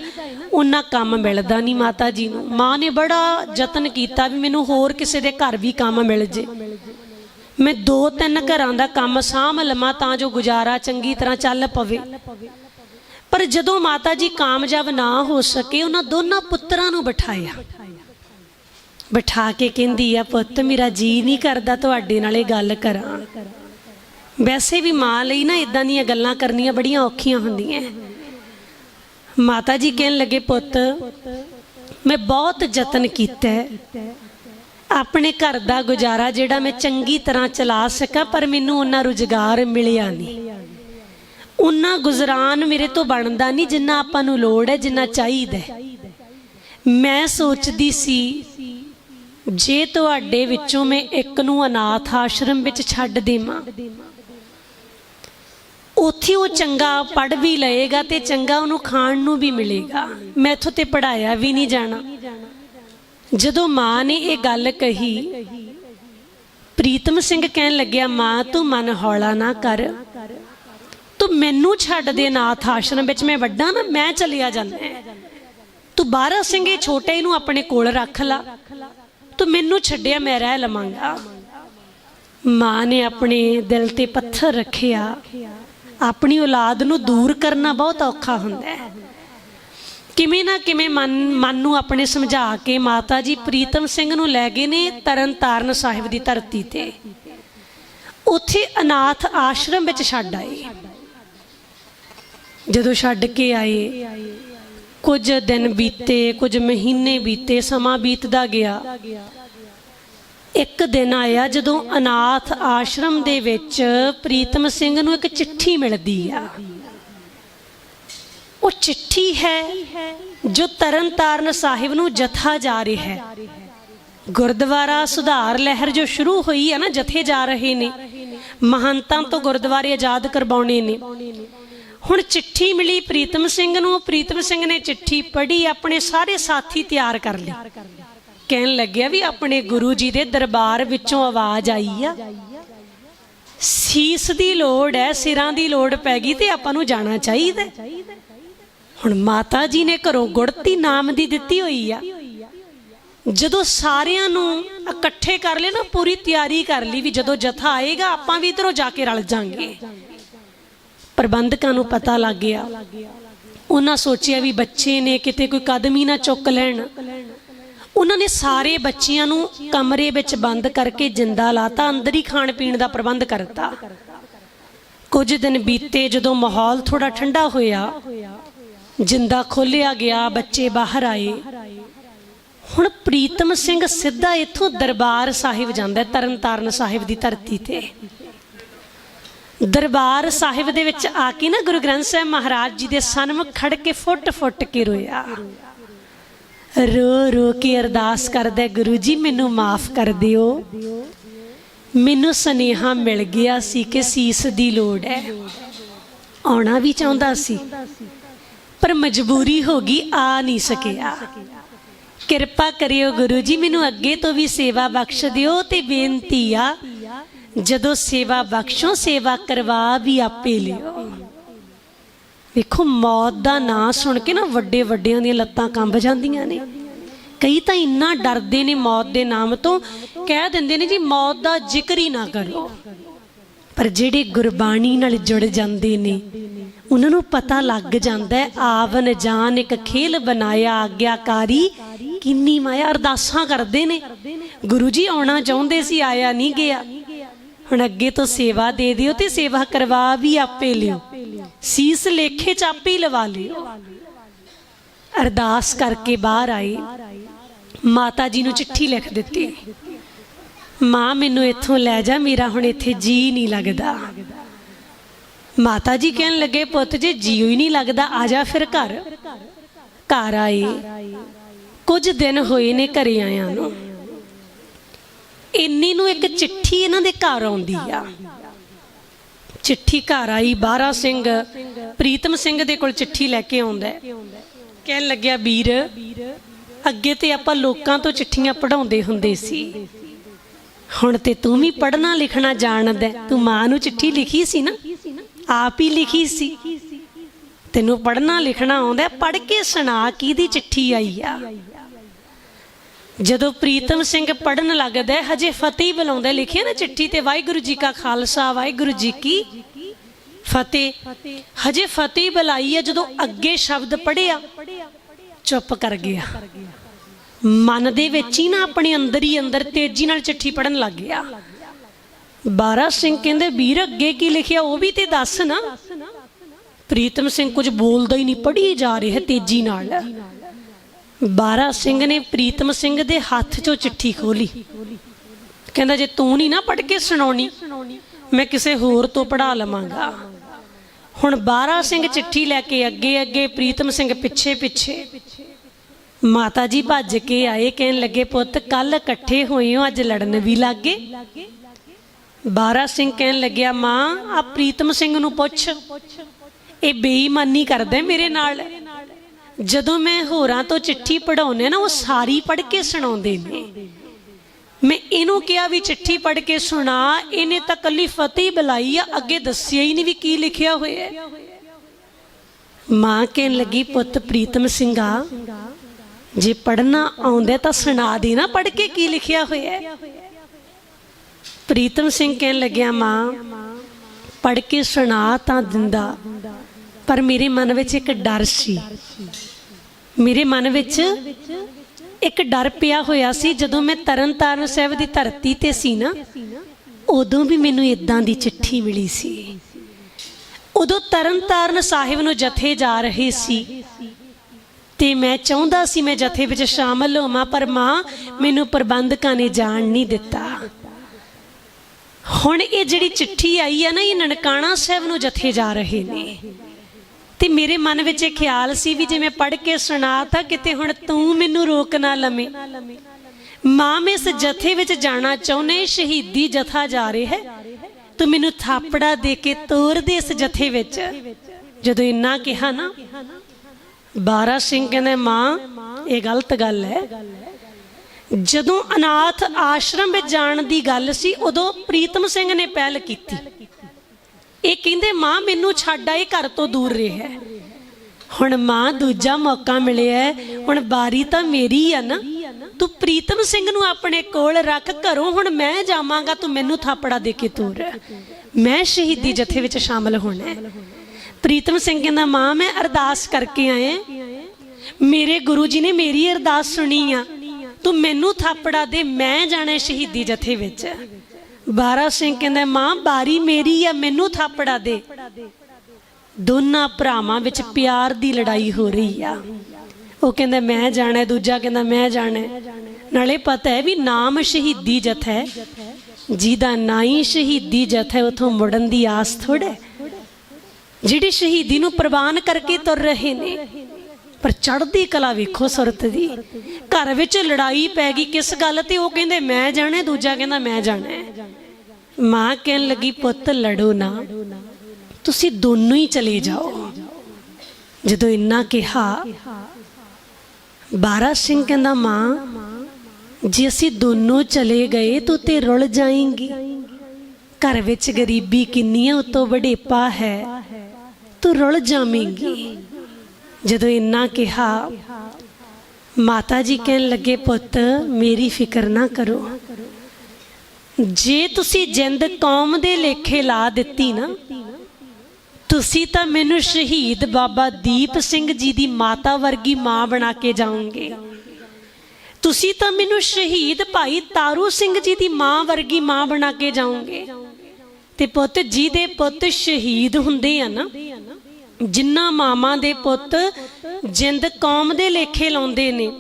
ਉਹਨਾਂ ਕੰਮ ਮਿਲਦਾ ਨਹੀਂ ਮਾਤਾ ਜੀ ਨੂੰ। ਮਾਂ ਨੇ ਬੜਾ ਯਤਨ ਕੀਤਾ ਵੀ ਮੈਨੂੰ ਹੋਰ ਕਿਸੇ ਦੇ ਘਰ ਵੀ ਕੰਮ ਮਿਲ ਜੇ। ਮੈਂ ਦੋ ਤਿੰਨ ਘਰਾਂ ਦਾ ਕੰਮ ਸਾਂਭ ਲਵਾਂ ਤਾਂ ਜੋ ਗੁਜ਼ਾਰਾ ਚੰਗੀ ਤਰ੍ਹਾਂ ਚੱਲ ਪਵੇ। ਪਰ ਜਦੋਂ ਮਾਤਾ ਜੀ ਕਾਮਯਾਬ ਨਾ ਹੋ ਸਕੇ, ਉਹਨਾਂ ਦੋਨਾਂ ਪੁੱਤਰਾਂ ਨੂੰ ਬਿਠਾਇਆ। ਬਿਠਾ ਕੇ ਕਹਿੰਦੀ ਆ, ਪੁੱਤ, ਮੇਰਾ ਜੀ ਨਹੀਂ ਕਰਦਾ ਤੁਹਾਡੇ ਨਾਲ ਇਹ ਗੱਲ ਕਰਾਂ। ਵੈਸੇ ਵੀ ਮਾਂ ਲਈ ਨਾ ਇਦਾਂ ਦੀਆਂ ਗੱਲਾਂ ਕਰਨੀਆਂ ਬੜੀਆਂ ਔਖੀਆਂ ਹੁੰਦੀਆਂ। ਮਾਤਾ ਜੀ ਕਹਿਣ ਲੱਗੇ, ਪੁੱਤ, ਮੈਂ ਬਹੁਤ ਯਤਨ ਕੀਤਾ ਆਪਣੇ ਘਰ ਦਾ ਗੁਜ਼ਾਰਾ ਜਿਹੜਾ ਮੈਂ ਚੰਗੀ ਤਰ੍ਹਾਂ ਚਲਾ ਸਕਾਂ, ਪਰ ਮੈਨੂੰ ਉਹਨਾਂ ਰੁਜ਼ਗਾਰ ਮਿਲਿਆ ਨਹੀਂ। ਉਹਨਾਂ ਗੁਜ਼ਰਾਨ ਮੇਰੇ ਤੋਂ ਬਣਦਾ ਨਹੀਂ, ਜਿੰਨਾ ਆਪਾਂ ਨੂੰ ਲੋੜ ਹੈ, ਜਿੰਨਾ ਚਾਹੀਦਾ ਹੈ। ਮੈਂ ਸੋਚਦੀ ਸੀ, ਜੇ ਤੁਹਾਡੇ ਵਿੱਚੋਂ ਮੈਂ ਇੱਕ ਨੂੰ ਅਨਾਥ ਆਸ਼ਰਮ ਵਿੱਚ ਛੱਡ ਦੇਵਾਂ, ਉੱਥੇ ਉਹ ਚੰਗਾ ਪੜ ਵੀ ਲਏਗਾ ਤੇ ਚੰਗਾ ਉਹਨੂੰ ਖਾਣ ਨੂੰ ਵੀ ਮਿਲੇਗਾ। ਮੈਥੋਂ ਤੇ ਪੜਾਇਆ ਵੀ ਨਹੀਂ ਜਾਣਾ। ਜਦੋਂ ਮਾਂ ਨੇ ਇਹ ਗੱਲ ਕਹੀ, ਪ੍ਰੀਤਮ ਸਿੰਘ ਕਹਿਣ ਲੱਗਿਆ, ਮਾਂ, ਤੂੰ ਮਨ ਹੌਲਾ ਨਾ ਕਰ। ਤੂੰ ਮੈਨੂੰ ਛੱਡ ਦੇ ਨਾਥ ਆਸ਼ਰਮ ਵਿੱਚ। ਮੈਂ ਵੱਡਾ ਨਾ, ਮੈਂ ਚਲਿਆ ਜਾਂਦਾ ਤੂੰ ਬਾਰਾ ਸਿੰਘ ਇਹ ਛੋਟੇ ਨੂੰ ਆਪਣੇ ਕੋਲ ਰੱਖ ਲਾ। ਤੂੰ ਮੈਨੂੰ ਛੱਡਿਆ, ਮੈਂ ਰਹਿ ਲਵਾਂਗਾ। ਮਾਂ ਨੇ ਆਪਣੇ ਦਿਲ ਤੇ ਪੱਥਰ ਰੱਖਿਆ। ਆਪਣੀ ਔਲਾਦ ਨੂੰ ਦੂਰ ਕਰਨਾ ਬਹੁਤ ਔਖਾ ਹੁੰਦਾ ਹੈ। ਕਿਵੇਂ ਨਾ ਕਿਵੇਂ ਮਨ ਮਨ ਨੂੰ ਆਪਣੇ ਸਮਝਾ ਕੇ ਮਾਤਾ ਜੀ ਪ੍ਰੀਤਮ ਸਿੰਘ ਨੂੰ ਲੈ ਗਏ ਨੇ ਤਰਨ ਤਾਰਨ ਸਾਹਿਬ ਦੀ ਧਰਤੀ ਤੇ। ਉੱਥੇ ਅਨਾਥ ਆਸ਼ਰਮ ਵਿੱਚ ਛੱਡ ਆਏ। ਜਦੋਂ ਛੱਡ ਕੇ ਆਏ, ਕੁਝ ਦਿਨ ਬੀਤੇ, ਕੁਝ ਮਹੀਨੇ ਬੀਤੇ, ਸਮਾਂ ਬੀਤਦਾ ਗਿਆ। ਇੱਕ ਦਿਨ ਆਇਆ ਜਦੋਂ ਅਨਾਥ ਆਸ਼ਰਮ ਦੇ ਵਿੱਚ ਪ੍ਰੀਤਮ ਸਿੰਘ ਨੂੰ ਇੱਕ ਚਿੱਠੀ ਮਿਲਦੀ ਆ। ਉਹ ਚਿੱਠੀ ਹੈ ਜੋ ਤਰਨਤਾਰਨ ਸਾਹਿਬ ਨੂੰ ਜਥਾ ਜਾ ਰਿਹਾ ਹੈ। ਗੁਰਦੁਆਰਾ ਸੁਧਾਰ ਲਹਿਰ ਜੋ ਸ਼ੁਰੂ ਹੋਈ ਹੈ ਨਾ, ਜਥੇ ਜਾ ਰਹੇ ਨੇ। ਮਹੰਤਾਂ ਤੋਂ ਗੁਰਦੁਆਰੇ ਆਜ਼ਾਦ ਕਰਵਾਉਣੇ ਨੇ। ਹੁਣ ਚਿੱਠੀ ਮਿਲੀ ਪ੍ਰੀਤਮ ਸਿੰਘ ਨੂੰ। ਪ੍ਰੀਤਮ ਸਿੰਘ ਨੇ ਚਿੱਠੀ ਪੜ੍ਹੀ, ਆਪਣੇ ਸਾਰੇ ਸਾਥੀ ਤਿਆਰ ਕਰ ਲਏ। ਕਹਿਣ ਲੱਗਿਆ ਵੀ ਆਪਣੇ ਗੁਰੂ ਜੀ ਦੇ ਦਰਬਾਰ ਵਿੱਚੋਂ ਆਵਾਜ਼ ਆਈ ਆ। ਸੀਸ ਦੀ ਲੋੜ ਹੈ, ਸਿਰਾਂ ਦੀ ਲੋੜ ਪੈ ਗਈ ਤੇ ਆਪਾਂ ਨੂੰ ਜਾਣਾ ਚਾਹੀਦਾ। ਹੁਣ ਮਾਤਾ ਜੀ ਨੇ ਘਰੋਂ ਗੁੜਤੀ ਨਾਮ ਦੀ ਦਿੱਤੀ ਹੋਈ ਆ। ਜਦੋਂ ਸਾਰਿਆਂ ਨੂੰ ਇਕੱਠੇ ਕਰ ਲਏ ਨਾ, ਪੂਰੀ ਤਿਆਰੀ ਕਰ ਲਈ ਵੀ ਜਦੋਂ ਜਥਾ ਆਏਗਾ, ਆਪਾਂ ਵੀ ਇਧਰੋਂ ਜਾ ਕੇ ਰਲ ਜਾਾਂਗੇ। ਪ੍ਰਬੰਧਕਾਂ ਨੂੰ ਪਤਾ ਲੱਗ ਗਿਆ। ਉਹਨਾਂ ਸੋਚਿਆ ਵੀ ਬੱਚੇ ਨੇ ਕਿਤੇ ਕੋਈ ਕਦਮ ਹੀ ਨਾ ਚੁੱਕ ਲੈਣ। ਉਹਨਾਂ ਨੇ ਸਾਰੇ ਬੱਚਿਆਂ ਨੂੰ ਕਮਰੇ ਵਿੱਚ ਬੰਦ ਕਰਕੇ ਜਿੰਦਾ ਲਾਤਾ, ਅੰਦਰ ਹੀ ਖਾਣ ਪੀਣ ਦਾ ਪ੍ਰਬੰਧ ਕਰਤਾ। ਕੁਝ ਦਿਨ ਬੀਤੇ ਜਦੋਂ ਮਾਹੌਲ ਥੋੜਾ ਠੰਡਾ ਹੋਇਆ ਜਿੰਦਾ ਖੋਲਿਆ ਗਿਆ, ਬੱਚੇ ਬਾਹਰ ਆਏ। ਹੁਣ ਪ੍ਰੀਤਮ ਸਿੰਘ ਸਿੱਧਾ ਇੱਥੋਂ ਦਰਬਾਰ ਸਾਹਿਬ ਜਾਂਦਾ ਤਰਨਤਾਰਨ ਸਾਹਿਬ ਦੀ ਧਰਤੀ ਤੇ। ਦਰਬਾਰ ਸਾਹਿਬ ਦੇ ਵਿੱਚ ਆ ਕੇ ਨਾ ਗੁਰੂ ਗ੍ਰੰਥ ਸਾਹਿਬ ਮਹਾਰਾਜ ਜੀ ਦੇ ਸਨਮੁਖ ਖੜ ਕੇ ਫੁੱਟ ਫੁੱਟ ਕੇ ਰੋਇਆ। ਰੋ ਰੋ ਕੇ ਅਰਦਾਸ ਕਰਦਾ ਗੁਰੂ ਜੀ, ਮੈਨੂੰ ਮਾਫ ਕਰ ਦਿਓ। ਮੈਨੂੰ ਸਨੇਹਾ ਮਿਲ ਗਿਆ ਸੀ ਕਿ ਸੀਸ ਦੀ ਲੋੜ ਹੈ। ਆਉਣਾ ਵੀ ਚਾਹੁੰਦਾ ਸੀ। ਪਰ ਮਜਬੂਰੀ ਹੋ ਗਈ, ਆ ਨਹੀਂ ਸਕਿਆ। ਕਿਰਪਾ ਕਰਿਓ ਗੁਰੂ ਜੀ ਮੈਨੂੰ ਅੱਗੇ ਤੋਂ ਵੀ ਸੇਵਾ ਬਖਸ਼ ਦਿਓ ਤੇ ਬੇਨਤੀ ਆ, ਜਦੋਂ ਸੇਵਾ ਬਖਸ਼ੋ, ਸੇਵਾ ਕਰਵਾ ਵੀ ਆਪੇ ਲਿਓ। ਵੇਖੋ, ਮੌਤ ਦਾ ਨਾਂ ਸੁਣ ਕੇ ਨਾ ਵੱਡੇ ਵੱਡਿਆਂ ਦੀਆਂ ਲੱਤਾਂ ਕੰਬ ਜਾਂਦੀਆਂ ਨੇ। ਕਈ ਤਾਂ ਇੰਨਾ ਡਰਦੇ ਨੇ ਮੌਤ ਦੇ ਨਾਮ ਤੋਂ, ਕਹਿ ਦਿੰਦੇ ਨੇ ਜੀ ਮੌਤ ਦਾ ਜ਼ਿਕਰ ਹੀ ਨਾ ਕਰੋ। ਪਰ ਜਿਹੜੇ ਗੁਰਬਾਣੀ ਨਾਲ ਜੁੜ ਜਾਂਦੇ ਨੇ ਉਹਨਾਂ ਨੂੰ ਪਤਾ ਲੱਗ ਜਾਂਦਾ ਹੈ, ਆਵਨ ਜਾਨ ਇੱਕ ਖੇਲ ਬਣਾਇਆ ਆਗਿਆਕਾਰੀ। ਕਿੰਨੀ ਮਾਇਆ ਅਰਦਾਸਾਂ ਕਰਦੇ ਨੇ। ਗੁਰੂ ਜੀ ਆਉਣਾ ਚਾਹੁੰਦੇ ਸੀ, ਆਇਆ ਨਹੀਂ ਗਿਆ। ਹੁਣ ਅੱਗੇ ਤੋਂ ਸੇਵਾ ਦੇ ਦਿਓ ਤੇ ਸੇਵਾ ਕਰਵਾ ਵੀ ਆਪੇ ਲਿਓ। ਸੀਸ ਲੇਖੇ ਚ ਆਪੇ ਲਵਾ ਲਿਓ। ਅਰਦਾਸ ਕਰਕੇ ਬਾਹਰ ਆਏ। ਮਾਤਾ ਜੀ ਨੂੰ ਚਿੱਠੀ ਲਿਖ ਦਿੱਤੀ। ਮਾਂ, ਮੈਨੂੰ ਇੱਥੋਂ ਲੈ ਜਾ, ਮੇਰਾ ਹੁਣ ਇੱਥੇ ਜੀ ਨਹੀਂ ਲੱਗਦਾ। ਮਾਤਾ ਜੀ ਕਹਿਣ ਲੱਗੇ, ਪੁੱਤ, ਜੇ ਜੀਉ ਹੀ ਨਹੀਂ ਲੱਗਦਾ, ਆ ਜਾ ਫਿਰ ਘਰ। ਘਰ ਆਏ। ਕੁਝ ਦਿਨ ਹੋਏ ਨੇ ਘਰੇ ਆਇਆ ਨੂੰ। ਇੰਨੀ ਨੂੰ ਇੱਕ ਚਿੱਠੀ ਇਹਨਾਂ ਦੇ ਘਰ ਆਉਂਦੀ ਆ। ਚਿੱਠੀ ਘਰ ਆਈ, ਬਾਰਾ ਸਿੰਘ, ਪ੍ਰੀਤਮ ਸਿੰਘ ਦੇ ਕੋਲ ਚਿੱਠੀ ਲੈ ਕੇ ਆਉਂਦਾ। ਕਹਿਣ ਲੱਗਿਆ, ਵੀਰ, ਅੱਗੇ ਤੇ ਆਪਾਂ ਲੋਕਾਂ ਤੋਂ ਚਿੱਠੀਆਂ ਪੜਾਉਂਦੇ ਹੁੰਦੇ ਸੀ। ਹੁਣ ਤੇ ਤੂੰ ਵੀ ਪੜਨਾ ਲਿਖਣਾ ਜਾਣਦਾ ਤੂੰ ਮਾਂ ਨੂੰ ਚਿੱਠੀ ਲਿਖੀ ਸੀ ਨਾ? ਆਪ ਹੀ ਲਿਖੀ ਸੀ। ਤੈਨੂੰ ਪੜਨਾ ਲਿਖਣਾ ਆਉਂਦਾ ਪੜ ਕੇ ਸੁਣਾ ਕਿਹਦੀ ਚਿੱਠੀ ਆਈ ਆ। ਜਦੋਂ ਪ੍ਰੀਤਮ ਸਿੰਘ ਪੜਨ ਲੱਗਦਾ ਹਜੇ ਫਤਿਹ ਬੁਲਾਉਂਦਾ ਲਿਖਿਆ ਨਾ ਚਿੱਠੀ ਤੇ, ਵਾਹਿਗੁਰੂ ਜੀ ਕਾ ਖਾਲਸਾ, ਵਾਹਿਗੁਰੂ ਜੀ ਕੀ ਫਤਿਹ। ਹਜੇ ਫਤਿਹ ਬੁਲਾਈ ਹੈ ਜਦੋਂ ਅੱਗੇ ਸ਼ਬਦ ਪੜਿਆ ਚੁੱਪ ਕਰ ਗਿਆ। ਮਨ ਦੇ ਵਿੱਚ ਹੀ ਨਾ ਆਪਣੇ ਅੰਦਰ ਹੀ ਅੰਦਰ ਤੇਜ਼ੀ ਨਾਲ ਚਿੱਠੀ ਪੜਨ ਲੱਗ ਗਿਆ। ਬਾਰਾ ਸਿੰਘ ਕਹਿੰਦੇ, ਵੀਰ, ਅੱਗੇ ਕੀ ਲਿਖਿਆ? ਉਹ ਵੀ ਤੇ ਦੱਸ ਨਾ। ਪ੍ਰੀਤਮ ਸਿੰਘ ਕੁਝ ਬੋਲਦਾ ਹੀ ਨਹੀਂ, ਪੜ੍ਹੀ ਜਾ ਰਿਹਾ ਤੇਜ਼ੀ ਨਾਲ। ਬਾਰਾ ਸਿੰਘ ਨੇ ਪ੍ਰੀਤਮ ਸਿੰਘ ਦੇ ਹੱਥ 'ਚੋਂ ਚਿੱਠੀ ਖੋਲੀ ਕਹਿੰਦਾ, ਜੇ ਤੂੰ ਨਹੀਂ ਨਾ ਪੜ੍ਹ ਕੇ ਸੁਣਾਉਣੀ, ਮੈਂ ਕਿਸੇ ਹੋਰ ਤੋਂ ਪੜ੍ਹਾ ਲਵਾਂਗਾ। ਹੁਣ ਬਾਰਾ ਸਿੰਘ ਚਿੱਠੀ ਲੈ ਕੇ ਅੱਗੇ ਅੱਗੇ ਪ੍ਰੀਤਮ ਸਿੰਘ ਪਿੱਛੇ ਪਿੱਛੇ ਮਾਤਾ ਜੀ ਭੱਜ ਕੇ ਆਏ, ਕਹਿਣ ਲੱਗੇ, ਪੁੱਤ ਕੱਲ ਇਕੱਠੇ ਹੋਏ ਹੋ, ਅੱਜ ਲੜਨ ਵੀ ਲੱਗੇ ਬਾਰਾ ਸਿੰਘ ਕਹਿਣ ਲੱਗਿਆ, ਮਾਂ ਆ ਪ੍ਰੀਤਮ ਸਿੰਘ ਨੂੰ ਪੁੱਛ। ਇਹ ਬੇਈਮਾਨੀ ਕਰਦਾ ਮੇਰੇ ਨਾਲ। ਜਦੋਂ ਮੈਂ ਹੋਰਾਂ ਤੋਂ ਚਿੱਠੀ ਪੜਾਉਨੇ ਨਾ, ਉਹ ਸਾਰੀ ਪੜ੍ਹ ਕੇ ਸੁਣਾਉਂਦੇ ਨੇ। ਮੈਂ ਇਹਨੂੰ ਕਿਹਾ ਵੀ ਚਿੱਠੀ ਪੜ੍ਹ ਕੇ ਸੁਣਾ, ਇਹਨੇ ਤਾਂ ਕੱਲੀ ਫਤਿਹ ਬੁਲਾਈ ਆ, ਅੱਗੇ ਦੱਸਿਆ ਹੀ ਨਹੀਂ ਵੀ ਕੀ ਲਿਖਿਆ ਹੋਇਆ ਮਾਂ ਕਹਿਣ ਲੱਗੀ, ਪੁੱਤ ਪ੍ਰੀਤਮ ਸਿੰਘਾ, ਜੇ ਪੜਨਾ ਆਉਂਦਾ ਤਾਂ ਸੁਣਾ ਦੇ ਨਾ ਪੜ੍ਹ ਕੇ ਕੀ ਲਿਖਿਆ ਹੋਇਆ ਪ੍ਰੀਤਮ ਸਿੰਘ ਕਹਿਣ ਲੱਗਿਆ, ਮਾਂ, ਪੜ੍ਹ ਕੇ ਸੁਣਾ ਤਾਂ ਦਿੰਦਾ, ਪਰ ਮੇਰੇ ਮਨ ਵਿੱਚ ਇੱਕ ਡਰ ਸੀ। ਮੇਰੇ ਮਨ ਵਿੱਚ ਇੱਕ ਡਰ ਪਿਆ ਹੋਇਆ ਸੀ, ਜਦੋਂ ਮੈਂ ਤਰਨਤਾਰਨ ਸਾਹਿਬ ਦੀ ਧਰਤੀ ਤੇ ਸੀ ਨਾ, ਉਦੋਂ ਵੀ ਮੈਨੂੰ ਇਦਾਂ ਦੀ ਚਿੱਠੀ ਮਿਲੀ ਸੀ। ਉਦੋਂ ਤਰਨਤਾਰਨ ਸਾਹਿਬ ਨੂੰ ਜਥੇ ਜਾ ਰਹੇ ਸੀ ਤੇ ਮੈਂ ਚਾਹੁੰਦਾ ਸੀ ਮੈਂ ਜਥੇ ਵਿੱਚ ਸ਼ਾਮਲ ਹੋਵਾਂ, ਪਰ ਮਾਂ, ਮੈਨੂੰ ਪ੍ਰਬੰਧਕਾਂ ਨੇ ਜਾਣ ਨਹੀਂ ਦਿੱਤਾ। ਹੁਣ ਇਹ ਜਿਹੜੀ ਚਿੱਠੀ ਆਈ ਆ ਨਾ, ਇਹ ਨਨਕਾਣਾ ਸਾਹਿਬ ਨੂੰ ਜਥੇ ਜਾ ਰਹੇ ਨੇ। ਤੇ ਮੇਰੇ ਮਨ ਵਿੱਚ ਇਹ ਖਿਆਲ ਸੀ ਵੀ ਜੇ ਮੈਂ ਪੜ੍ਹ ਕੇ ਸੁਣਾਤਾ ਕਿਤੇ ਹੁਣ ਤੂੰ ਮੈਨੂੰ ਰੋਕ ਨਾ ਲਵੇਂ। ਮਾਂ, ਮੈਂ ਇਸ ਜਥੇ ਵਿੱਚ ਜਾਣਾ ਚਾਹੁੰਨੇ ਸ਼ਹੀਦੀ ਜਥਾ ਜਾ ਰਿਹਾ ਹੈ। ਤੂੰ ਮੈਨੂੰ ਥਾਪੜਾ ਦੇ ਕੇ ਤੋਰ ਦੇ ਇਸ ਜਥੇ ਵਿੱਚ। ਜਦੋਂ ਇੰਨਾ ਕਿਹਾ ਨਾ, ਬਾਰਾ ਸਿੰਘ ਕਹਿੰਦੇ, ਮਾਂ, ਇਹ ਗਲਤ ਗੱਲ ਹੈ। ਜਦੋਂ ਅਨਾਥ ਆਸ਼ਰਮ ਵਿੱਚ ਜਾਣ ਦੀ ਗੱਲ ਸੀ, ਉਦੋਂ ਪ੍ਰੀਤਮ ਸਿੰਘ ਨੇ ਪਹਿਲ ਕੀਤੀ। ਇਹ ਕਹਿੰਦੇ, ਮਾਂ, ਮੈਨੂੰ ਛੱਡ ਆਏ, ਘਰ ਤੋਂ ਦੂਰ ਰਿਹਾ। ਹੁਣ ਮਾਂ, ਦੂਜਾ ਮੌਕਾ ਮਿਲਿਆ। ਹੁਣ ਬਾਰੀ ਤਾਂ ਮੇਰੀ ਆ ਨਾ। ਤੂੰ ਪ੍ਰੀਤਮ ਸਿੰਘ ਨੂੰ ਆਪਣੇ ਕੋਲ ਰੱਖ, ਘਰੋਂ ਹੁਣ ਮੈਂ ਜਾਵਾਂਗਾ, ਤੂੰ ਮੈਨੂੰ ਥਾਪੜਾ ਦੇ ਕੇ ਤੋਰ। ਮੈਂ ਸ਼ਹੀਦੀ ਜਥੇ ਵਿੱਚ ਸ਼ਾਮਲ ਹੋਣਾ। ਪ੍ਰੀਤਮ ਸਿੰਘ ਕਹਿੰਦਾ, ਮਾਂ, ਮੈਂ ਅਰਦਾਸ ਕਰਕੇ ਆਇਆ। ਮੇਰੇ ਗੁਰੂ ਜੀ ਨੇ ਮੇਰੀ ਅਰਦਾਸ ਸੁਣੀ ਆ। ਤੂੰ ਮੈਨੂੰ ਥਾਪੜਾ ਦੇ, ਮੈਂ ਜਾਣਾ ਸ਼ਹੀਦੀ ਜਥੇ ਵਿੱਚ। ਬਾਰਾ ਸਿੰਘ ਕਹਿੰਦਾ, ਮਾਂ, ਬਾਰੀ ਮੇਰੀ ਆ, ਮੈਨੂੰ ਥਾਪੜਾ ਦੇ। ਦੋਨਾਂ ਭਰਾਵਾਂ ਵਿੱਚ ਪਿਆਰ ਦੀ ਲੜਾਈ ਹੋ ਰਹੀ ਆ। ਉਹ ਕਹਿੰਦਾ, ਮੈਂ ਜਾਣਾ ਦੂਜਾ ਕਹਿੰਦਾ, ਮੈਂ ਜਾਣਾ ਨਾਲੇ ਪਤਾ ਹੈ ਵੀ ਨਾਮ ਸ਼ਹੀਦੀ ਜਥਾ ਹੈ। ਜਿਹਦਾ ਨਾਂ ਹੀ ਸ਼ਹੀਦੀ ਜਥਾ ਹੈ, ਉਥੋਂ ਮੁੜਨ ਦੀ ਆਸ ਥੋੜਾ ਜਿਹੜੇ ਸ਼ਹੀਦੀ ਨੂੰ ਪ੍ਰਵਾਨ ਕਰਕੇ ਤੁਰ ਰਹੇ ਨੇ ਪਰ ਚੜ੍ਹਦੀ ਕਲਾ ਵੇਖੋ ਸੁਰਤ ਦੀ। ਘਰ ਵਿੱਚ ਲੜਾਈ ਪੈ ਗਈ, ਕਿਸ ਗੱਲ ਤੇ? ਉਹ ਕਹਿੰਦੇ, ਮੈਂ ਜਾਣਾ, ਦੂਜਾ ਕਹਿੰਦਾ, ਮੈਂ ਜਾਣਾ ਮਾਂ ਕਹਿਣ ਲੱਗੀ, ਪੁੱਤ, ਲੜੋ ਨਾ। ਤੁਸੀਂ ਦੋਨੋਂ ਹੀ ਚਲੇ ਜਾਓ। ਜਦੋਂ ਇੰਨਾ ਕਿਹਾ, ਬਾਰਾ ਸਿੰਘ ਕਹਿੰਦਾ, ਮਾਂ, ਜੇ ਅਸੀਂ ਦੋਨੋਂ ਚਲੇ ਗਏ, ਤੂੰ ਤੇ ਰੁਲ ਜਾਏਂਗੀ। ਘਰ ਵਿੱਚ ਗਰੀਬੀ ਕਿੰਨੀ ਹੈ ਉਤੋਂ ਵਡੇਪਾ ਹੈ। ਤੂੰ ਰੁਲ ਜਾਵੇਂਗੀ। ਜਦੋਂ ਇੰਨਾ ਕਿਹਾ ਮਾਤਾ ਜੀ ਕਹਿਣ ਲੱਗੇ, ਪੁੱਤ, ਮੇਰੀ ਫਿਕਰ ਨਾ ਕਰੋ। ਜੇ ਤੁਸੀਂ ਜਿੰਦ ਕੌਮ ਦੇ ਲੇਖੇ ਲਾ ਦਿੱਤੀ ਨਾ, ਤੁਸੀਂ ਤਾਂ ਮੈਨੂੰ ਸ਼ਹੀਦ ਬਾਬਾ ਦੀਪ ਸਿੰਘ ਜੀ ਦੀ ਮਾਤਾ ਵਰਗੀ ਮਾਂ ਬਣਾ ਕੇ ਜਾਓਗੇ। ਤੁਸੀਂ ਤਾਂ ਮੈਨੂੰ ਸ਼ਹੀਦ ਭਾਈ ਤਾਰੂ ਸਿੰਘ ਜੀ ਦੀ ਮਾਂ ਵਰਗੀ ਮਾਂ ਬਣਾ ਕੇ ਜਾਓਗੇ। ਤੇ ਪੁੱਤ ਜੀ ਦੇ ਪੁੱਤ ਸ਼ਹੀਦ ਹੁੰਦੇ ਆ ਨਾ ਜਿੰਨਾ ਮਾਮਾ ਦੇ ਪੁੱਤ ਜਿੰਦ ਕੌਮ ਦੇ ਲੇਖੇ ਲਾਉਂਦੇ ਨੇ,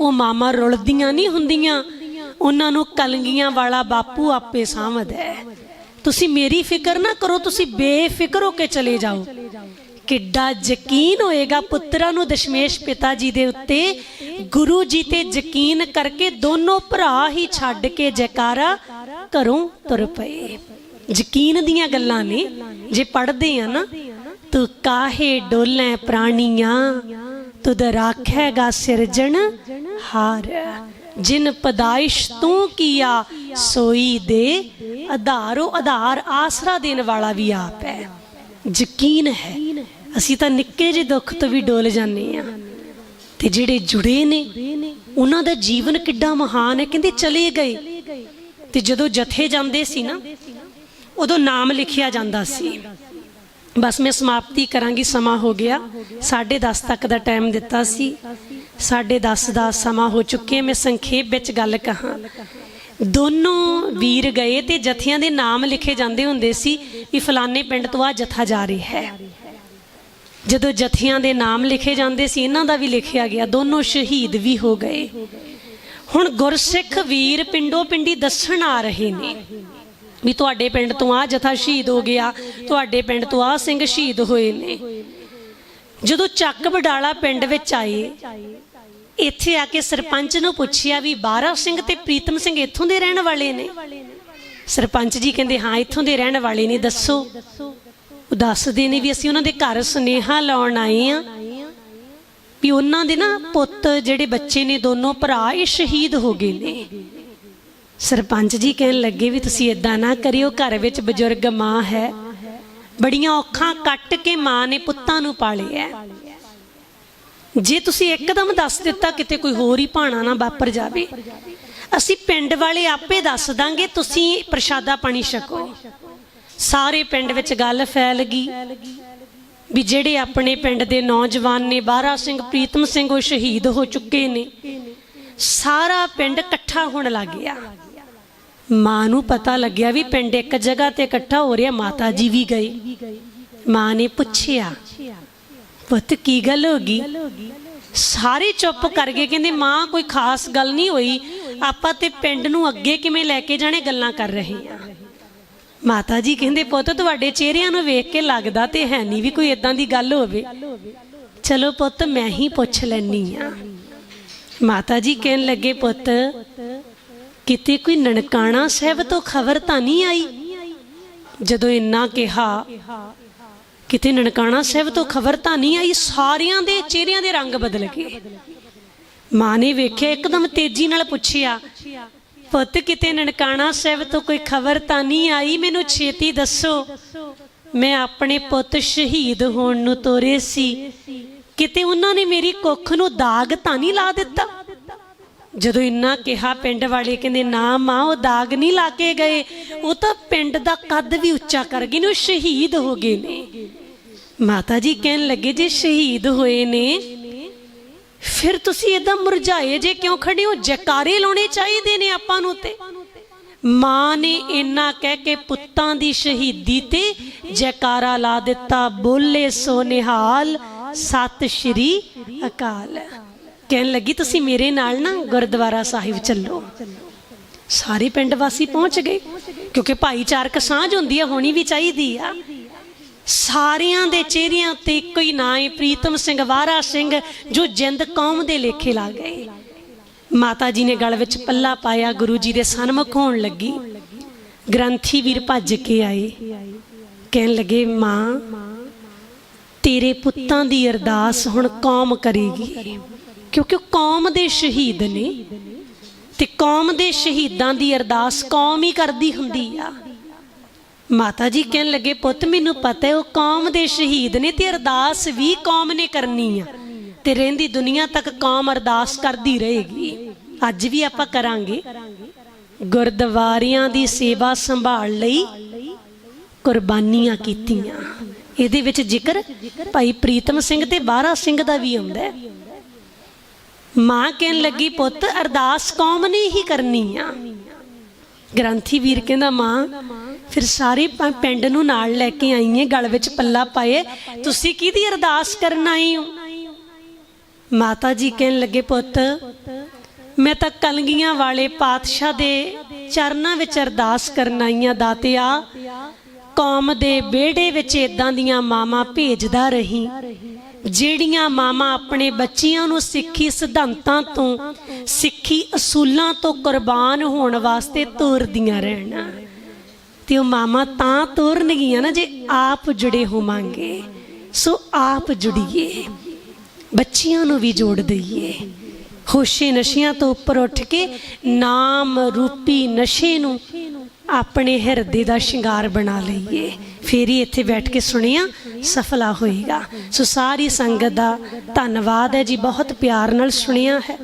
ਉਹ ਮਾਮਾ ਰੁਲਦੀਆਂ ਨਹੀਂ ਹੁੰਦੀਆਂ। ਉਹਨਾਂ ਨੂੰ ਕਲੰਗੀਆਂ ਵਾਲਾ ਬਾਪੂ ਆਪੇ ਸਾਂਭਦਾ ਹੈ। ਤੁਸੀਂ ਮੇਰੀ ਫਿਕਰ ਨਾ ਕਰੋ, ਤੁਸੀਂ ਬੇਫਿਕਰ ਹੋ ਕੇ ਚਲੇ ਜਾਓ। ਕਿੱਡਾ ਯਕੀਨ ਹੋਏਗਾ ਪੁੱਤਰਾਂ ਨੂੰ ਦਸ਼ਮੇਸ਼ ਪਿਤਾ ਜੀ ਦੇ ਉੱਤੇ। ਗੁਰੂ ਜੀ ਤੇ ਯਕੀਨ ਕਰਕੇ ਦੋਨੋਂ ਭਰਾ ਹੀ ਛੱਡ ਕੇ ਜੈਕਾਰਾ ਘਰੋਂ ਤੁਰ ਪਏ। ਯਕੀਨ ਦੀਆਂ ਗੱਲਾਂ ਨੇ। ਜੇ ਪੜ੍ਹਦੇ ਆ ਨਾ ਤੂੰ ਕਾਹੇ ਡੋਲੇ ਪ੍ਰਾਣੀਆਂ? ਤੁਧ ਰਾਖੇਗਾ ਸਿਰਜਣ ਹਾਰ। ਜਿਨ ਪਦਾਇਸ਼ ਤੂੰ ਕੀਆ, ਸੋਈ ਦੇ ਆਧਾਰੋ ਆਧਾਰ ਆਸਰਾ ਦੇਣ ਵਾਲਾ ਵੀ ਆਪ ਹੈ। ਯਕੀਨ ਹੈ, ਅਸੀਂ ਤਾਂ ਨਿੱਕੇ ਜਿਹੇ ਦੁੱਖ ਤੋਂ ਵੀ ਡੋਲ ਜਾਂਦੇ ਆ ਤੇ ਜਿਹੜੇ ਜੁੜੇ ਨੇ, ਉਹਨਾਂ ਦਾ ਜੀਵਨ ਕਿੱਡਾ ਮਹਾਨ ਹੈ, ਕਹਿੰਦੇ ਚਲੇ ਗਏ। ਤੇ ਜਦੋਂ ਜਥੇ ਜਾਂਦੇ ਸੀ ਨਾ, ਉਦੋਂ ਨਾਮ ਲਿਖਿਆ ਜਾਂਦਾ ਸੀ। ਬਸ ਮੈਂ ਸਮਾਪਤੀ ਕਰਾਂਗੀ, ਸਮਾਂ ਹੋ ਗਿਆ। 10:30 ਤੱਕ ਦਾ ਟਾਈਮ ਦਿੱਤਾ ਸੀ। 10:30 ਦਾ ਸਮਾਂ ਹੋ ਚੁੱਕਿਆ। ਮੈਂ ਸੰਖੇਪ ਵਿੱਚ ਗੱਲ ਕਹਾਂ। ਦੋਨੋਂ ਵੀਰ ਗਏ ਤੇ ਜਥਿਆਂ ਦੇ ਨਾਮ ਲਿਖੇ ਜਾਂਦੇ ਹੁੰਦੇ ਸੀ ਵੀ ਫਲਾਣੇ ਪਿੰਡ ਤੋਂ ਆ ਜਥਾ ਜਾ ਰਿਹਾ ਹੈ। ਜਦੋਂ ਜਥਿਆਂ ਦੇ ਨਾਮ ਲਿਖੇ ਜਾਂਦੇ ਸੀ, ਇਹਨਾਂ ਦਾ ਵੀ ਲਿਖਿਆ ਗਿਆ। ਦੋਨੋਂ ਸ਼ਹੀਦ ਵੀ ਹੋ ਗਏ। ਹੁਣ ਗੁਰਸਿੱਖ ਵੀਰ ਪਿੰਡੋ ਪਿੰਡੀ ਦੱਸਣ ਆ ਰਹੇ ਨੇ। ਵੀ ਤੁਹਾਡੇ ਪਿੰਡ ਤੋਂ ਆ ਜਥਾ ਸ਼ਹੀਦ ਹੋ ਗਿਆ, ਤੁਹਾਡੇ ਪਿੰਡ ਤੋਂ ਆ ਸਿੰਘ ਸ਼ਹੀਦ ਹੋਏ ਨੇ। ਜਦੋਂ ਚੱਕ ਬਡਾਲਾ ਪਿੰਡ ਵਿੱਚ ਆਏ, ਇੱਥੇ ਆ ਕੇ ਸਰਪੰਚ ਨੂੰ ਪੁੱਛਿਆ ਵੀ ਬਾਰਾ ਸਿੰਘ ਤੇ ਪ੍ਰੀਤਮ ਸਿੰਘ ਇੱਥੋਂ ਦੇ ਰਹਿਣ ਵਾਲੇ ਨੇ? ਸਰਪੰਚ ਜੀ ਕਹਿੰਦੇ, ਹਾਂ, ਇੱਥੋਂ ਦੇ ਰਹਿਣ ਵਾਲੇ ਨੇ, ਦੱਸੋ। ਉਹ ਦੱਸਦੇ ਨੇ ਵੀ ਅਸੀਂ ਉਹਨਾਂ ਦੇ ਘਰ ਸੁਨੇਹਾ ਲਾਉਣ ਆਏ ਆ ਵੀ ਉਹਨਾਂ ਦੇ ਨਾ ਪੁੱਤ ਜਿਹੜੇ ਬੱਚੇ ਨੇ ਦੋਨੋਂ ਭਰਾ ਇਹ ਸ਼ਹੀਦ ਹੋ ਗਏ ਨੇ। ਸਰਪੰਚ ਜੀ ਕਹਿਣ ਲੱਗੇ ਵੀ ਤੁਸੀਂ ਇਦਾਂ ਨਾ ਕਰਿਓ, ਘਰ ਵਿੱਚ ਬਜ਼ੁਰਗ ਮਾਂ ਹੈ। ਬੜੀਆਂ ਔਖਾਂ ਕੱਟ ਕੇ ਮਾਂ ਨੇ ਪੁੱਤਾਂ ਨੂੰ ਪਾਲਿਆ ਹੈ। ਜੇ ਤੁਸੀਂ ਇੱਕਦਮ ਦੱਸ ਦਿੱਤਾ ਕਿਤੇ ਕੋਈ ਹੋਰ ਹੀ ਭਾਣਾ ਨਾ ਵਾਪਰ ਜਾਵੇ, ਅਸੀਂ ਪਿੰਡ ਵਾਲੇ ਆਪੇ ਦੱਸ ਦਾਂਗੇ, ਤੁਸੀਂ ਪ੍ਰਸ਼ਾਦਾ ਪਾਣੀ ਛਕੋ। ਸਾਰੇ ਪਿੰਡ ਵਿੱਚ ਗੱਲ ਫੈਲ ਗਈ ਵੀ ਜਿਹੜੇ ਆਪਣੇ ਪਿੰਡ ਦੇ ਨੌਜਵਾਨ ਨੇ, ਬਾਰਾ ਸਿੰਘ, ਪ੍ਰੀਤਮ ਸਿੰਘ ਉਹ ਸ਼ਹੀਦ ਹੋ ਚੁੱਕੇ ਨੇ। ਸਾਰਾ ਪਿੰਡ ਇਕੱਠਾ ਹੋਣ ਲੱਗ ਗਿਆ। ਮਾਂ ਨੂੰ ਪਤਾ ਲੱਗਿਆ ਵੀ ਪਿੰਡ ਇੱਕ ਜਗ੍ਹਾ ਤੇ ਇਕੱਠਾ ਹੋ ਰਿਹਾ, ਮਾਤਾ ਜੀ ਵੀ ਗਏ ਮਾਂ ਨੇ ਪੁੱਛਿਆ, ਪੁੱਤ, ਕੀ ਗੱਲ ਹੋ ਗਈ? ਸਾਰੇ ਚੁੱਪ ਕਰ ਗਏ, ਕਹਿੰਦੇ, ਮਾਂ, ਕੋਈ ਖਾਸ ਗੱਲ ਨਹੀਂ ਹੋਈ। ਆਪਾਂ ਤੇ ਪਿੰਡ ਨੂੰ ਅੱਗੇ ਕਿਵੇਂ ਲੈ ਕੇ ਜਾਣੇ ਗੱਲਾਂ ਕਰ ਰਹੇ ਆ ਮਾਤਾ ਜੀ ਕਹਿੰਦੇ, ਪੁੱਤ, ਤੁਹਾਡੇ ਚਿਹਰਿਆਂ ਨੂੰ ਵੇਖ ਕੇ ਲੱਗਦਾ ਤੇ ਹੈ ਨਹੀਂ ਵੀ ਕੋਈ ਇਦਾਂ ਦੀ ਗੱਲ ਹੋਵੇ। ਚਲੋ ਪੁੱਤ, ਮੈਂ ਹੀ ਪੁੱਛ ਲੈਣੀ ਆ ਮਾਤਾ ਜੀ ਕਹਿਣ ਲੱਗੇ, ਪੁੱਤ ਕਿਤੇ ਕੋਈ ਨਨਕਾਣਾ ਸਾਹਿਬ ਤੋਂ ਖਬਰ ਤਾਂ ਨਹੀਂ ਆਈ? ਜਦੋਂ ਇੰਨਾ ਕਿਹਾ, ਕਿਤੇ ਨਨਕਾਣਾ ਸਾਹਿਬ ਤੋਂ ਖਬਰ ਤਾਂ ਨਹੀਂ ਆਈ, ਸਾਰਿਆਂ ਦੇ ਚਿਹਰਿਆਂ ਦੇ ਰੰਗ ਬਦਲ ਗਏ। ਮਾਂ ਨੇ ਵੇਖਿਆ, ਇੱਕਦਮ ਤੇਜ਼ੀ ਨਾਲ ਪੁੱਛਿਆ, ਪੁੱਤ, ਕਿਤੇ ਨਨਕਾਣਾ ਸਾਹਿਬ ਤੋਂ ਕੋਈ ਖਬਰ ਤਾਂ ਨਹੀਂ ਆਈ? ਮੈਨੂੰ ਛੇਤੀ ਦੱਸੋ। ਮੈਂ ਆਪਣੇ ਪੁੱਤ ਸ਼ਹੀਦ ਹੋਣ ਨੂੰ ਤੋਰੇ ਸੀ। ਕਿਤੇ ਉਹਨਾਂ ਨੇ ਮੇਰੀ ਕੁੱਖ ਨੂੰ ਦਾਗ ਤਾਂ ਨਹੀਂ ਲਾ ਦਿੱਤਾ? ਜਦੋਂ ਇੰਨਾ ਕਿਹਾ ਪਿੰਡ ਵਾਲੇ, ਕਹਿੰਦੇ, ਨਾ ਮਾਂ, ਉਹ ਦਾਗ ਨਹੀਂ ਲਾ ਕੇ ਗਏ। ਉਹ ਤਾਂ ਪਿੰਡ ਦਾ ਕੱਦ ਵੀ ਉੱਚਾ ਕਰ ਗਏ ਨੇ, ਉਹ ਸ਼ਹੀਦ ਹੋ ਗਏ ਨੇ। ਮਾਤਾ ਜੀ ਕਹਿਣ ਲੱਗੇ, ਜੇ ਸ਼ਹੀਦ ਹੋਏ ਨੇ, ਫਿਰ ਤੁਸੀਂ ਇਦਾਂ ਮੁਰਝਾਏ ਜੇ ਕਿਉਂ ਖੜੇ ਹੋ? ਜਕਾਰੇ ਲਾਉਣੇ ਚਾਹੀਦੇ ਨੇ ਆਪਾਂ ਨੂੰ ਤੇ। ਮਾਂ ਨੇ ਇੰਨਾ ਕਹਿ ਕੇ ਪੁੱਤਾਂ ਦੀ ਸ਼ਹੀਦੀ ਤੇ ਜੈਕਾਰਾ ਲਾ ਦਿੱਤਾ, ਬੋਲੇ ਸੋ ਨਿਹਾਲ ਸਤਿ ਸ਼੍ਰੀ ਅਕਾਲ। ਕਹਿਣ ਲੱਗੀ, ਤੁਸੀਂ ਮੇਰੇ ਨਾਲ ਨਾ ਗੁਰਦੁਆਰਾ ਸਾਹਿਬ ਚੱਲੋ। ਸਾਰੇ ਪਿੰਡ ਵਾਸੀ ਪਹੁੰਚ ਗਏ, ਕਿਉਂਕਿ ਭਾਈਚਾਰਕ ਸਾਂਝ ਹੁੰਦੀ ਹੈ ਹੋਣੀ ਵੀ ਚਾਹੀਦੀ ਆ। ਸਾਰਿਆਂ ਦੇ ਚਿਹਰਿਆਂ ਉੱਤੇ ਇੱਕੋ ਹੀ ਨਾਂ ਹੈ ਪ੍ਰੀਤਮ ਸਿੰਘ, ਵਾਰਾ ਸਿੰਘ, ਜੋ ਜਿੰਦ ਕੌਮ ਦੇ ਲੇਖੇ ਲਾ ਗਏ। ਮਾਤਾ ਜੀ ਨੇ ਗਲ ਵਿੱਚ ਪੱਲਾ ਪਾਇਆ, ਗੁਰੂ ਜੀ ਦੇ ਸਨਮੁਖ ਹੋਣ ਲੱਗੀ। ਗ੍ਰੰਥੀ ਵੀਰ ਭੱਜ ਕੇ ਆਏ। ਕਹਿਣ ਲੱਗੇ, ਮਾਂ, ਤੇਰੇ ਪੁੱਤਾਂ ਦੀ ਅਰਦਾਸ ਹੁਣ ਕੌਮ ਕਰੇਗੀ। ਕਿਉਂਕਿ ਉਹ ਕੌਮ ਦੇ ਸ਼ਹੀਦ ਨੇ ਤੇ ਕੌਮ ਦੇ ਸ਼ਹੀਦਾਂ ਦੀ ਅਰਦਾਸ ਕੌਮ ਹੀ ਕਰਦੀ ਹੁੰਦੀ ਆ। ਮਾਤਾ ਜੀ ਕਹਿਣ ਲੱਗੇ, ਪੁੱਤ, ਮੈਨੂੰ ਪਤਾ ਹੈ ਉਹ ਕੌਮ ਦੇ ਸ਼ਹੀਦ ਨੇ ਤੇ ਅਰਦਾਸ ਵੀ ਕੌਮ ਨੇ ਕਰਨੀ ਆ। ਤੇ ਰਹਿੰਦੀ ਦੁਨੀਆ ਤੱਕ ਕੌਮ ਅਰਦਾਸ ਕਰਦੀ ਰਹੇਗੀ। ਅੱਜ ਵੀ ਆਪਾਂ ਕਰਾਂਗੇ। ਗੁਰਦੁਆਰਿਆਂ ਦੀ ਸੇਵਾ ਸੰਭਾਲ ਲਈ ਕੁਰਬਾਨੀਆਂ ਕੀਤੀਆਂ। ਇਹਦੇ ਵਿੱਚ ਜ਼ਿਕਰ ਭਾਈ ਪ੍ਰੀਤਮ ਸਿੰਘ ਤੇ ਬਾਰਾ ਸਿੰਘ ਦਾ ਵੀ ਆਉਂਦਾ ਹੈ। ਮਾਂ ਕਹਿਣ ਲੱਗੀ, ਪੁੱਤ, ਅਰਦਾਸ ਕੌਮ ਨੇ ਹੀ ਕਰਨੀ ਆ। ਗ੍ਰੰਥੀ ਵੀਰ ਕਹਿੰਦਾ, ਮਾਂ, ਫਿਰ ਸਾਰੇ ਪਿੰਡ ਨੂੰ ਨਾਲ ਲੈ ਕੇ ਆਈਏ, ਗਲ ਵਿੱਚ ਪੱਲਾ ਪਾਏ। ਤੁਸੀਂ ਕਿਹਦੀ ਅਰਦਾਸ ਕਰਨ ਆਏ ਹੋ? ਮਾਤਾ ਜੀ ਕਹਿਣ ਲੱਗੇ, ਪੁੱਤ, ਮੈਂ ਤਾਂ ਕਲਗੀਆਂ ਵਾਲੇ ਪਾਤਸ਼ਾਹ ਦੇ ਚਰਨਾਂ ਵਿੱਚ ਅਰਦਾਸ ਕਰਨ ਆਈਆਂ ਦਾਤਿਆ ਕੌਮ ਦੇ ਵਿਹੜੇ ਵਿੱਚ ਇਦਾਂ ਦੀਆਂ ਮਾਵਾਂ ਭੇਜਦਾ ਰਹੀ। ਜਿਹੜੀਆਂ ਮਾਵਾਂ ਆਪਣੇ ਬੱਚਿਆਂ ਨੂੰ ਸਿੱਖੀ ਸਿਧਾਂਤਾਂ ਤੋਂ, ਸਿੱਖੀ ਅਸੂਲਾਂ ਤੋਂ ਕੁਰਬਾਨ ਹੋਣ ਵਾਸਤੇ ਤੋਰਦੀਆਂ ਰਹਿਣਾ। ਤੇ ਉਹ ਮਾਮਾ ਤਾਂ ਤੋਰਨਗੀਆਂ ਨਾ ਜੇ ਆਪ ਜੁੜੇ ਹੋਵਾਂਗੇ। ਸੋ ਆਪ ਜੁੜੀਏ। ਬੱਚਿਆਂ ਨੂੰ ਵੀ ਜੋੜ ਦਈਏ। ਹੋਸ਼ੇ ਨਸ਼ਿਆਂ ਤੋਂ ਉੱਪਰ ਉੱਠ ਕੇ ਨਾਮ ਰੂਪੀ ਨਸ਼ੇ ਨੂੰ ਆਪਣੇ ਹਿਰਦੇ ਦਾ ਸ਼ਿੰਗਾਰ ਬਣਾ ਲਈਏ। ਫੇਰ ਹੀ ਇੱਥੇ ਬੈਠ ਕੇ ਸੁਣਿਆ, ਸਫਲਾ ਹੋਏਗਾ। ਸੋ ਸਾਰੀ ਸੰਗਤ ਦਾ ਧੰਨਵਾਦ ਹੈ ਜੀ, ਬਹੁਤ ਪਿਆਰ ਨਾਲ ਸੁਣਿਆ ਹੈ।